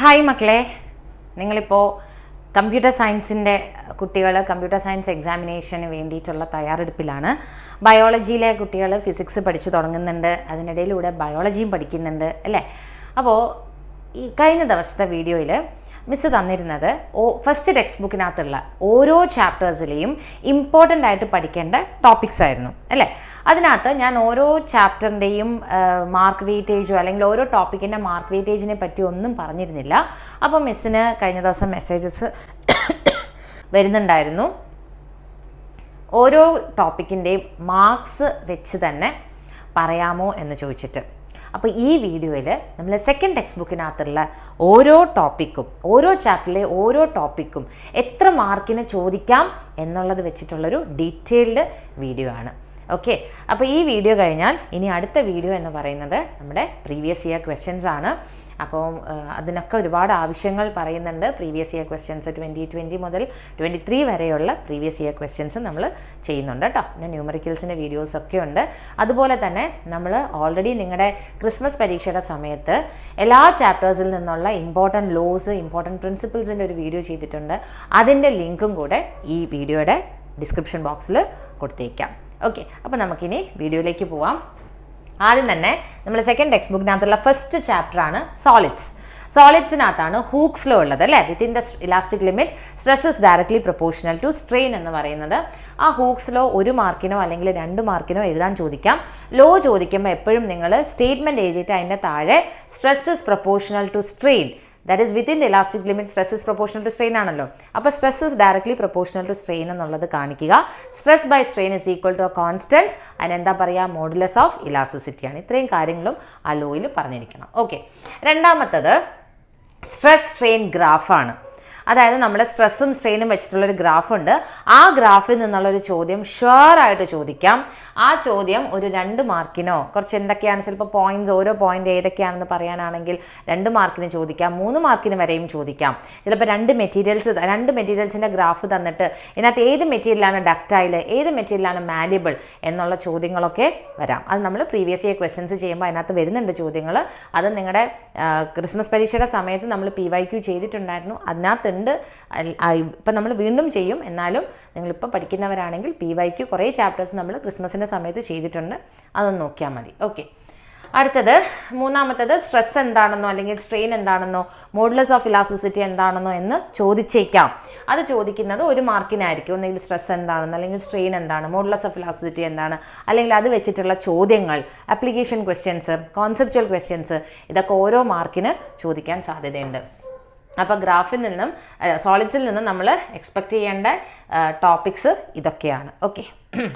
Hi മക്കളെ. നിങ്ങളിപ്പോൾ computer സയൻസിന്റെ കുട്ടികൾ കമ്പ്യൂട്ടർ സയൻസ് എക്സാമിനേഷന് വേണ്ടിയിട്ടുള്ള തയ്യാറെടുപ്പിലാണ്. ബയോളജിയിലെ കുട്ടികൾ ഫിസിക്സ് പഠിച്ചു തുടങ്ങുന്നുണ്ട്. അതിനിടയിലൂടെ ബയോളജിയും പഠിക്കുന്നുണ്ട് അല്ലേ? അപ്പോൾ ഈ കഴിഞ്ഞ ദിവസത്തെ വീഡിയോയിൽ മിസ് തന്നിരുന്നത് ഓ ഫസ്റ്റ് ടെക്സ്റ്റ് ബുക്കിനകത്തുള്ള ഓരോ ചാപ്റ്റേഴ്സിലെയും ഇമ്പോർട്ടന്റ് ആയിട്ട് പഠിക്കേണ്ട ടോപ്പിക്സ് ആയിരുന്നു അല്ലേ? അതിനകത്ത് ഞാൻ ഓരോ ചാപ്റ്ററിന്റെയും മാർക്ക് വെയിറ്റേജോ അല്ലെങ്കിൽ ഓരോ ടോപ്പിക്കിന്റെ മാർക്ക് വെയിറ്റേജിനെ പറ്റി ഒന്നും പറഞ്ഞിരുന്നില്ല. അപ്പോൾ മിസ്സിന് കഴിഞ്ഞ ദിവസം മെസ്സേജസ് വരുന്നുണ്ടായിരുന്നു. ഓരോ ടോപ്പിക്കിന്റെയും മാർക്സ് വെച്ച് തന്നെ പറയാമോ എന്ന് ചോദിച്ചിട്ട്. അപ്പോൾ ഈ വീഡിയോയിൽ നമ്മൾ സെക്കൻഡ് ടെക്സ്റ്റ് ബുക്കിനകത്തുള്ള ഓരോ ടോപ്പിക്കും ഓരോ ചാപ്റ്ററിലെ ഓരോ ടോപ്പിക്കും എത്ര മാർക്കിന് ചോദിക്കാം എന്നുള്ളത് വെച്ചിട്ടുള്ളൊരു ഡീറ്റെയിൽഡ് വീഡിയോ ആണ്. ഓക്കെ അപ്പോൾ ഈ വീഡിയോ കഴിഞ്ഞാൽ ഇനി അടുത്ത വീഡിയോ എന്ന് പറയുന്നത് നമ്മുടെ പ്രീവിയസ് ഇയർ ക്വസ്റ്റ്യൻസ് ആണ്. അപ്പോൾ അതിനൊക്കെ ഒരുപാട് ആവശ്യങ്ങൾ പറയുന്നുണ്ട്. Previous year questions twenty twenty മുതൽ ട്വന്റി ത്രീ വരെയുള്ള പ്രീവിയസ് ഇയർ ക്വസ്റ്റ്യൻസ് നമ്മൾ ചെയ്യുന്നുണ്ട് കേട്ടോ. പിന്നെ ന്യൂമറിക്കൽസിന്റെ വീഡിയോസൊക്കെ ഉണ്ട്. അതുപോലെ തന്നെ നമ്മൾ ഓൾറെഡി നിങ്ങളുടെ ക്രിസ്മസ് പരീക്ഷയുടെ സമയത്ത് എല്ലാ ചാപ്റ്റേഴ്സിൽ നിന്നുള്ള ഇമ്പോർട്ടന്റ് ലോസ് ഇമ്പോർട്ടന്റ് പ്രിൻസിപ്പിൾസിന്റെ ഒരു വീഡിയോ ചെയ്തിട്ടുണ്ട്. അതിന്റെ ലിങ്കും കൂടെ ഈ വീഡിയോയുടെ ഡിസ്ക്രിപ്ഷൻ ബോക്സിൽ കൊടുത്തേക്കാം. ഓക്കെ അപ്പോൾ നമുക്കിനി വീഡിയോയിലേക്ക് പോവാം. ആദ്യം തന്നെ നമ്മൾ സെക്കൻഡ് ടെക്സ്റ്റ് ബുക്കിനകത്തുള്ള ഫസ്റ്റ് ചാപ്റ്റർ ആണ് സോളിഡ്സ് സോളിഡ്സിനകത്താണ് ഹൂക്സ് ലോ ഉള്ളത് അല്ലേ? Within the elastic limit stress is directly proportional to strain എന്ന് പറയുന്നത്. ആ ഹൂക്സ് ലോ ഒരു മാർക്കിനോ അല്ലെങ്കിൽ രണ്ട് മാർക്കിനോ എഴുതാൻ ചോദിക്കാം. ലോ ചോദിക്കുമ്പോൾ എപ്പോഴും നിങ്ങൾ സ്റ്റേറ്റ്മെന്റ് എഴുതിയിട്ട് അതിന്റെ താഴെ stress is proportional to strain that is within the elastic limit stress is proportional to strain ആണല്ലോ. അപ്പോൾ stress is directly proportional to strain എന്നുള്ളത് കാണിക്കുക. Stress by strain is equal to a constant അതിനെന്താ പറയുക modulus of elasticity ആണ്. ഇത്രയും കാര്യങ്ങളും ആ ലോയിൽ പറഞ്ഞിരിക്കണം. ഓക്കെ രണ്ടാമത്തത് സ്ട്രെസ് സ്ട്രെയിൻ ഗ്രാഫാണ് അതായത് നമ്മുടെ സ്ട്രെസ്സും സ്ട്രെയിനും വെച്ചിട്ടുള്ളൊരു ഗ്രാഫുണ്ട് ആ ഗ്രാഫിൽ നിന്നുള്ള ഒരു ചോദ്യം ഷുവറായിട്ട് ചോദിക്കാം. ആ ചോദ്യം ഒരു രണ്ട് മാർക്കിനോ കുറച്ച് എന്തൊക്കെയാണ് ചിലപ്പോൾ പോയിന്റ്സ് ഓരോ പോയിന്റ് ഏതൊക്കെയാണെന്ന് പറയാനാണെങ്കിൽ രണ്ട് മാർക്കിന് ചോദിക്കാം. മൂന്ന് മാർക്കിന് വരെയും ചോദിക്കാം. ചിലപ്പോൾ രണ്ട് മെറ്റീരിയൽസ് രണ്ട് മെറ്റീരിയൽസിന്റെ ഗ്രാഫ് തന്നിട്ട് ഇതിനകത്ത് ഏത് മെറ്റീരിയലാണ് ഡക്റ്റൈൽ ഏത് മെറ്റീരിയലാണ് മാലിബിൾ എന്നുള്ള ചോദ്യങ്ങളൊക്കെ വരാം. അത് നമ്മൾ പ്രീവിയസ് ഇയർ ക്വസ്റ്റ്യൻസ് ചെയ്യുമ്പോൾ അതിനകത്ത് വരുന്നുണ്ട് ചോദ്യങ്ങൾ അത് നിങ്ങളുടെ ക്രിസ്മസ് പരീക്ഷയുടെ സമയത്ത് നമ്മൾ പി വൈ ക്യു ചെയ്തിട്ടുണ്ടായിരുന്നു. അതിനകത്തുണ്ട് ഇപ്പം നമ്മൾ വീണ്ടും ചെയ്യും. എന്നാലും നിങ്ങളിപ്പോൾ പഠിക്കുന്നവരാണെങ്കിൽ പി വൈക്ക് കുറേ ചാപ്റ്റേഴ്സ് നമ്മൾ ക്രിസ്മസിന്റെ സമയത്ത് ചെയ്തിട്ടുണ്ട്. അതൊന്ന് നോക്കിയാൽ മതി. ഓക്കെ അടുത്തത് മൂന്നാമത്തത് സ്ട്രെസ് എന്താണെന്നോ അല്ലെങ്കിൽ സ്ട്രെയിൻ എന്താണെന്നോ മോഡുലസ് ഓഫ് ഇലാസിസിറ്റി എന്താണെന്നോ എന്ന് ചോദിച്ചേക്കാം. അത് ചോദിക്കുന്നത് ഒരു മാർക്കിനായിരിക്കും. ഒന്നെങ്കിൽ സ്ട്രെസ് എന്താണെന്നോ അല്ലെങ്കിൽ സ്ട്രെയിൻ എന്താണ് മോഡുലസ് ഓഫ് ഇലാസിസിറ്റി എന്താണ് അല്ലെങ്കിൽ അത് വെച്ചിട്ടുള്ള ചോദ്യങ്ങൾ അപ്ലിക്കേഷൻ ക്വസ്റ്റ്യൻസ് കോൺസെപ്റ്റുവൽ ക്വസ്റ്റ്യൻസ് ഇതൊക്കെ ഓരോ മാർക്കിന് ചോദിക്കാൻ സാധ്യതയുണ്ട്. അപ്പോൾ ഗ്രാഫിൽ നിന്നും സോളിഡ്സിൽ നിന്നും നമ്മൾ എക്സ്പെക്റ്റ് ചെയ്യേണ്ട ടോപ്പിക്സ് ഇതൊക്കെയാണ്. ഓക്കെ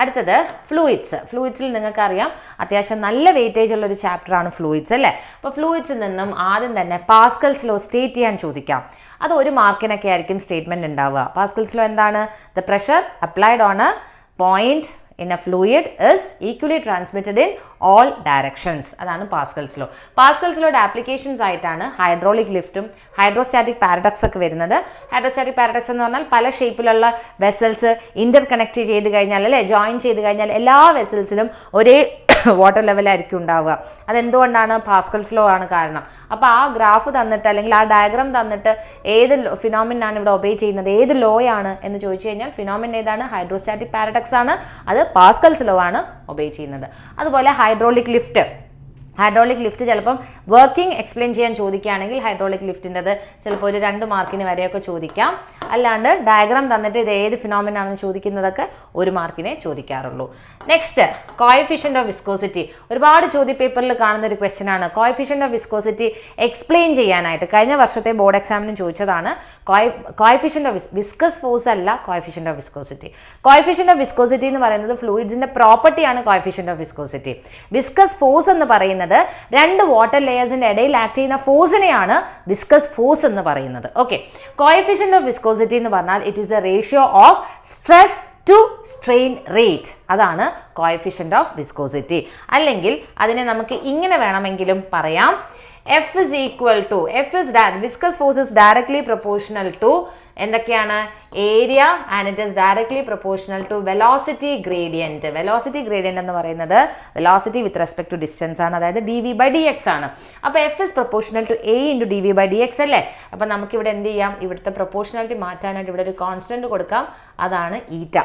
അടുത്തത് ഫ്ലൂയിഡ്സ് ഫ്ലൂയിഡ്സിൽ നിങ്ങൾക്കറിയാം അത്യാവശ്യം നല്ല വെയിറ്റേജ് ഉള്ള ഒരു ചാപ്റ്ററാണ് ഫ്ലൂയിഡ്സ് അല്ലേ? അപ്പോൾ ഫ്ലൂയിഡ്സിൽ നിന്നും ആദ്യം തന്നെ പാസ്കൽസ് ലോ സ്റ്റേറ്റ് ചെയ്യാൻ ചോദിക്കാം. അത് ഒരു മാർക്കിനൊക്കെ ആയിരിക്കും സ്റ്റേറ്റ്മെന്റ് ഉണ്ടാവുക. പാസ്കൽസ് ലോ എന്താണ്? The pressure applied on a point in a fluid is equally transmitted in all directions അതാണ് പാസ്കൽസ് ലോ പാസ്കൽസ് ലോയുടെ ആപ്ലിക്കേഷൻസ് ആയിട്ടാണ് ഹൈഡ്രോളിക് ലിഫ്റ്റും ഹൈഡ്രോസ്റ്റാറ്റിക് പാരഡോക്സ് ഒക്കെ വരുന്നത്. ഹൈഡ്രോസ്റ്റാറ്റിക് പാരഡോക്സ് എന്ന് പറഞ്ഞാൽ പല ഷേപ്പിലുള്ള വെസൽസ് ഇന്റർ കണക്ട് ചെയ്ത് കഴിഞ്ഞാൽ അല്ലെ? ജോയിൻ ചെയ്ത് കഴിഞ്ഞാൽ എല്ലാ വെസൽസിലും ഒരേ വാട്ടർ ലെവലായിരിക്കും ഉണ്ടാവുക. അതെന്തുകൊണ്ടാണ്? പാസ്കൽസ് ലോ ആണ് കാരണം. അപ്പോൾ ആ ഗ്രാഫ് തന്നിട്ട് അല്ലെങ്കിൽ ആ ഡയഗ്രാം തന്നിട്ട് ഏത് ഫിനോമിനാണ് ഇവിടെ ഒബേ ചെയ്യുന്നത്? ഏത് ആണ് എന്ന് ചോദിച്ചു കഴിഞ്ഞാൽ ഫിനോമിൻ ഏതാണ്? ഹൈഡ്രോസ്റ്റാറ്റിക് പാരഡക്സ് ആണ്. അത് പാസ്കൽസ് ലോ ആണ് ഒബേ ചെയ്യുന്നത്. അതുപോലെ ഹൈഡ്രോളിക് ലിഫ്റ്റ് ഹൈഡ്രോളിക് ലിഫ്റ്റ് ചിലപ്പം വർക്കിംഗ് എക്സ്പ്ലെയിൻ ചെയ്യാൻ ചോദിക്കുകയാണെങ്കിൽ ഹൈഡ്രോളിക് ലിഫ്റ്റിന്റെത് ചിലപ്പോൾ ഒരു രണ്ട് മാർക്കിന് വരെയൊക്കെ ചോദിക്കാം. അല്ലാണ്ട് ഡയഗ്രാം തന്നിട്ട് ഇത് ഏത് ഫിനോമിനാണെന്ന് ചോദിക്കുന്നതൊക്കെ ഒരു മാർക്കിനെ ചോദിക്കാറുള്ളൂ. നെക്സ്റ്റ് കോയഫിഷ്യന്റ് ഓഫ് വിസ്കോസിറ്റി ഒരുപാട് ചോദ്യ പേപ്പറിൽ കാണുന്ന ഒരു ക്വസ്റ്റ്യൻ ആണ്. കോയഫിഷ്യന്റ് ഓഫ് വിസ്കോസിറ്റി എക്സ്പ്ലെയിൻ ചെയ്യാനായിട്ട്. കഴിഞ്ഞ വർഷത്തെ ബോർഡ് എക്സാമിനും ചോദിച്ചതാണ്. Co coefficient of viscous force അല്ല coefficient of viscosity coefficient of viscosity എന്ന് പറയുന്നത് ഫ്ലൂയിഡ്സിന്റെ പ്രോപ്പർട്ടിയാണ് coefficient of viscosity viscous force എന്ന് പറയുന്നത് രണ്ട് വാട്ടർ ലെയേഴ്സിന്റെ ഇടയിൽ ആക്ട് ചെയ്യുന്ന ഫോഴ്സിനെയാണ് വിസ്കസ് ഫോഴ്സ് എന്ന് പറയുന്നത്. ഓക്കെ കോയഫിഷ്യന്റ് ഓഫ് വിസ്കോസിറ്റി എന്ന് പറഞ്ഞാൽ it is a ratio of stress to strain rate അതാണ് കോയഫിഷ്യന്റ് ഓഫ് വിസ്കോസിറ്റി അല്ലെങ്കിൽ അതിനെ നമുക്ക് ഇങ്ങനെ വേണമെങ്കിലും പറയാം. F is equal to F is viscous force is directly proportional to എന്തൊക്കെയാണ് area? And it is directly proportional to velocity gradient velocity gradient എന്ന് പറയുന്നത് velocity with respect to distance ആണ്. അതായത് D V by D X ആണ്. അപ്പോൾ F is proportional to A into D V by D X അല്ലേ? അപ്പോൾ നമുക്കിവിടെ എന്ത് ചെയ്യാം? ഇവിടുത്തെ പ്രൊപ്പോർഷണാലിറ്റി മാറ്റാനായിട്ട് ഇവിടെ ഒരു കോൺസ്റ്റന്റ് കൊടുക്കാം. അതാണ് eta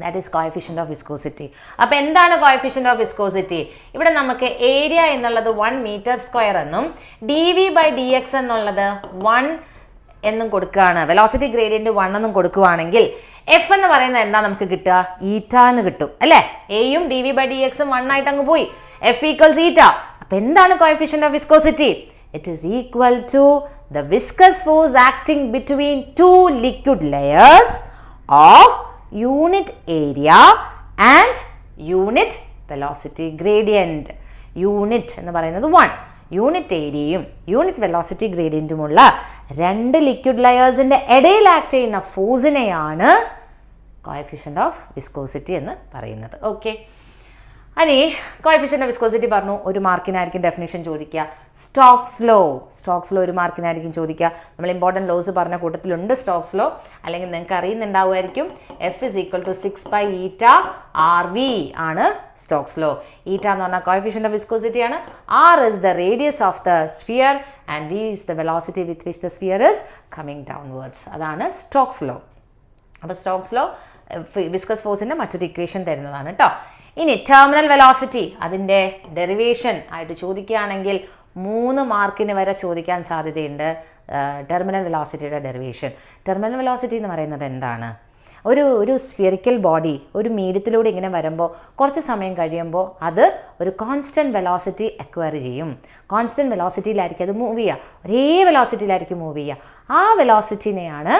that is coefficient of viscosity അപ്പോൾ എന്താണ് കോയഫിഷ്യന്റ് ഓഫ് വിസ്കോസിറ്റി ഇവിടെ നമുക്ക് ഏരിയ എന്നുള്ളത് വൺ മീറ്റർ സ്ക്വയർ എന്നും D V by D X എന്നുള്ളത് വൺ എന്നും കൊടുക്കുകയാണ്. വെലോസിറ്റി ഗ്രേഡിയന്റ് വൺ എന്നും കൊടുക്കുകയാണെങ്കിൽ എഫ് എന്ന് പറയുന്നത് എന്താ നമുക്ക് കിട്ടുക? ഈറ്റ എന്ന് കിട്ടും. അല്ലേ? എയും ഡി വി ബൈ ഡി എക്സും വൺ ആയിട്ട് അങ്ങ് പോയി. എഫ് ഈക്വൽസ് ഈറ്റ അപ്പോൾ എന്താണ് coefficient of viscosity it is equal to the viscous force acting between two liquid layers of unit area and unit velocity gradient unit എന്ന് പറയുന്നത് one unit ഏരിയയും unit velocity ഗ്രേഡിയന്റുമുള്ള രണ്ട് ലിക്വിഡ് ലെയേഴ്സിന്റെ ഇടയിൽ act ചെയ്യുന്ന ഫോഴ്സിനെയാണ് coefficient of viscosity എന്ന് പറയുന്നത്. Okay അനി coefficient viscosity പറഞ്ഞു ഒരു മാർക്കിനായിരിക്കും ഡെഫിനേഷൻ ചോദിക്കുക. സ്റ്റോക്സ് ലോ സ്റ്റോക്സ് ലോ ഒരു മാർക്കിനായിരിക്കും ചോദിക്കുക. നമ്മൾ ഇമ്പോർട്ടന്റ് ലോസ് പറഞ്ഞ കൂട്ടത്തിലുണ്ട് സ്റ്റോക്സ് ലോ അല്ലെങ്കിൽ നിങ്ങൾക്ക് അറിയുന്നുണ്ടാവുമായിരിക്കും. F is equal to six by eta R V ആണ് സ്റ്റോക്സ് ലോ ഈറ്റ എന്ന് പറഞ്ഞാൽ കോയഫിഷ്യന്റ് ഓഫ് വിസ്കോസിറ്റി ആണ്. R is the radius of the sphere and V is the velocity with which the sphere is coming downwards അതാണ് Stokes law അപ്പോൾ Stokes law viscous ഫോഴ്സിന്റെ മറ്റൊരു equation തരുന്നതാണ് കേട്ടോ ഇനി ടെർമിനൽ വെലോസിറ്റി അതിന്റെ ഡെറിവേഷൻ ആയിട്ട് ചോദിക്കുകയാണെങ്കിൽ മൂന്ന് മാർക്കിന് വരെ ചോദിക്കാൻ സാധ്യതയുണ്ട് ടെർമിനൽ വെലോസിറ്റിയുടെ ഡെറിവേഷൻ ടെർമിനൽ വെലോസിറ്റി എന്ന് പറയുന്നത് എന്താണ്? ഒരു ഒരു സ്ഫിയറിക്കൽ ബോഡി ഒരു മീഡിയത്തിലൂടെ ഇങ്ങനെ വരുമ്പോൾ കുറച്ച് സമയം കഴിയുമ്പോൾ അത് ഒരു കോൺസ്റ്റന്റ് വെലോസിറ്റി അക്വയർ ചെയ്യും. കോൺസ്റ്റന്റ് വെലോസിറ്റിയിലായിരിക്കും അത് മൂവ് ചെയ്യുക. ഒരേ വെലോസിറ്റിയിലായിരിക്കും മൂവ് ചെയ്യുക. ആ വെലോസിറ്റിനെയാണ്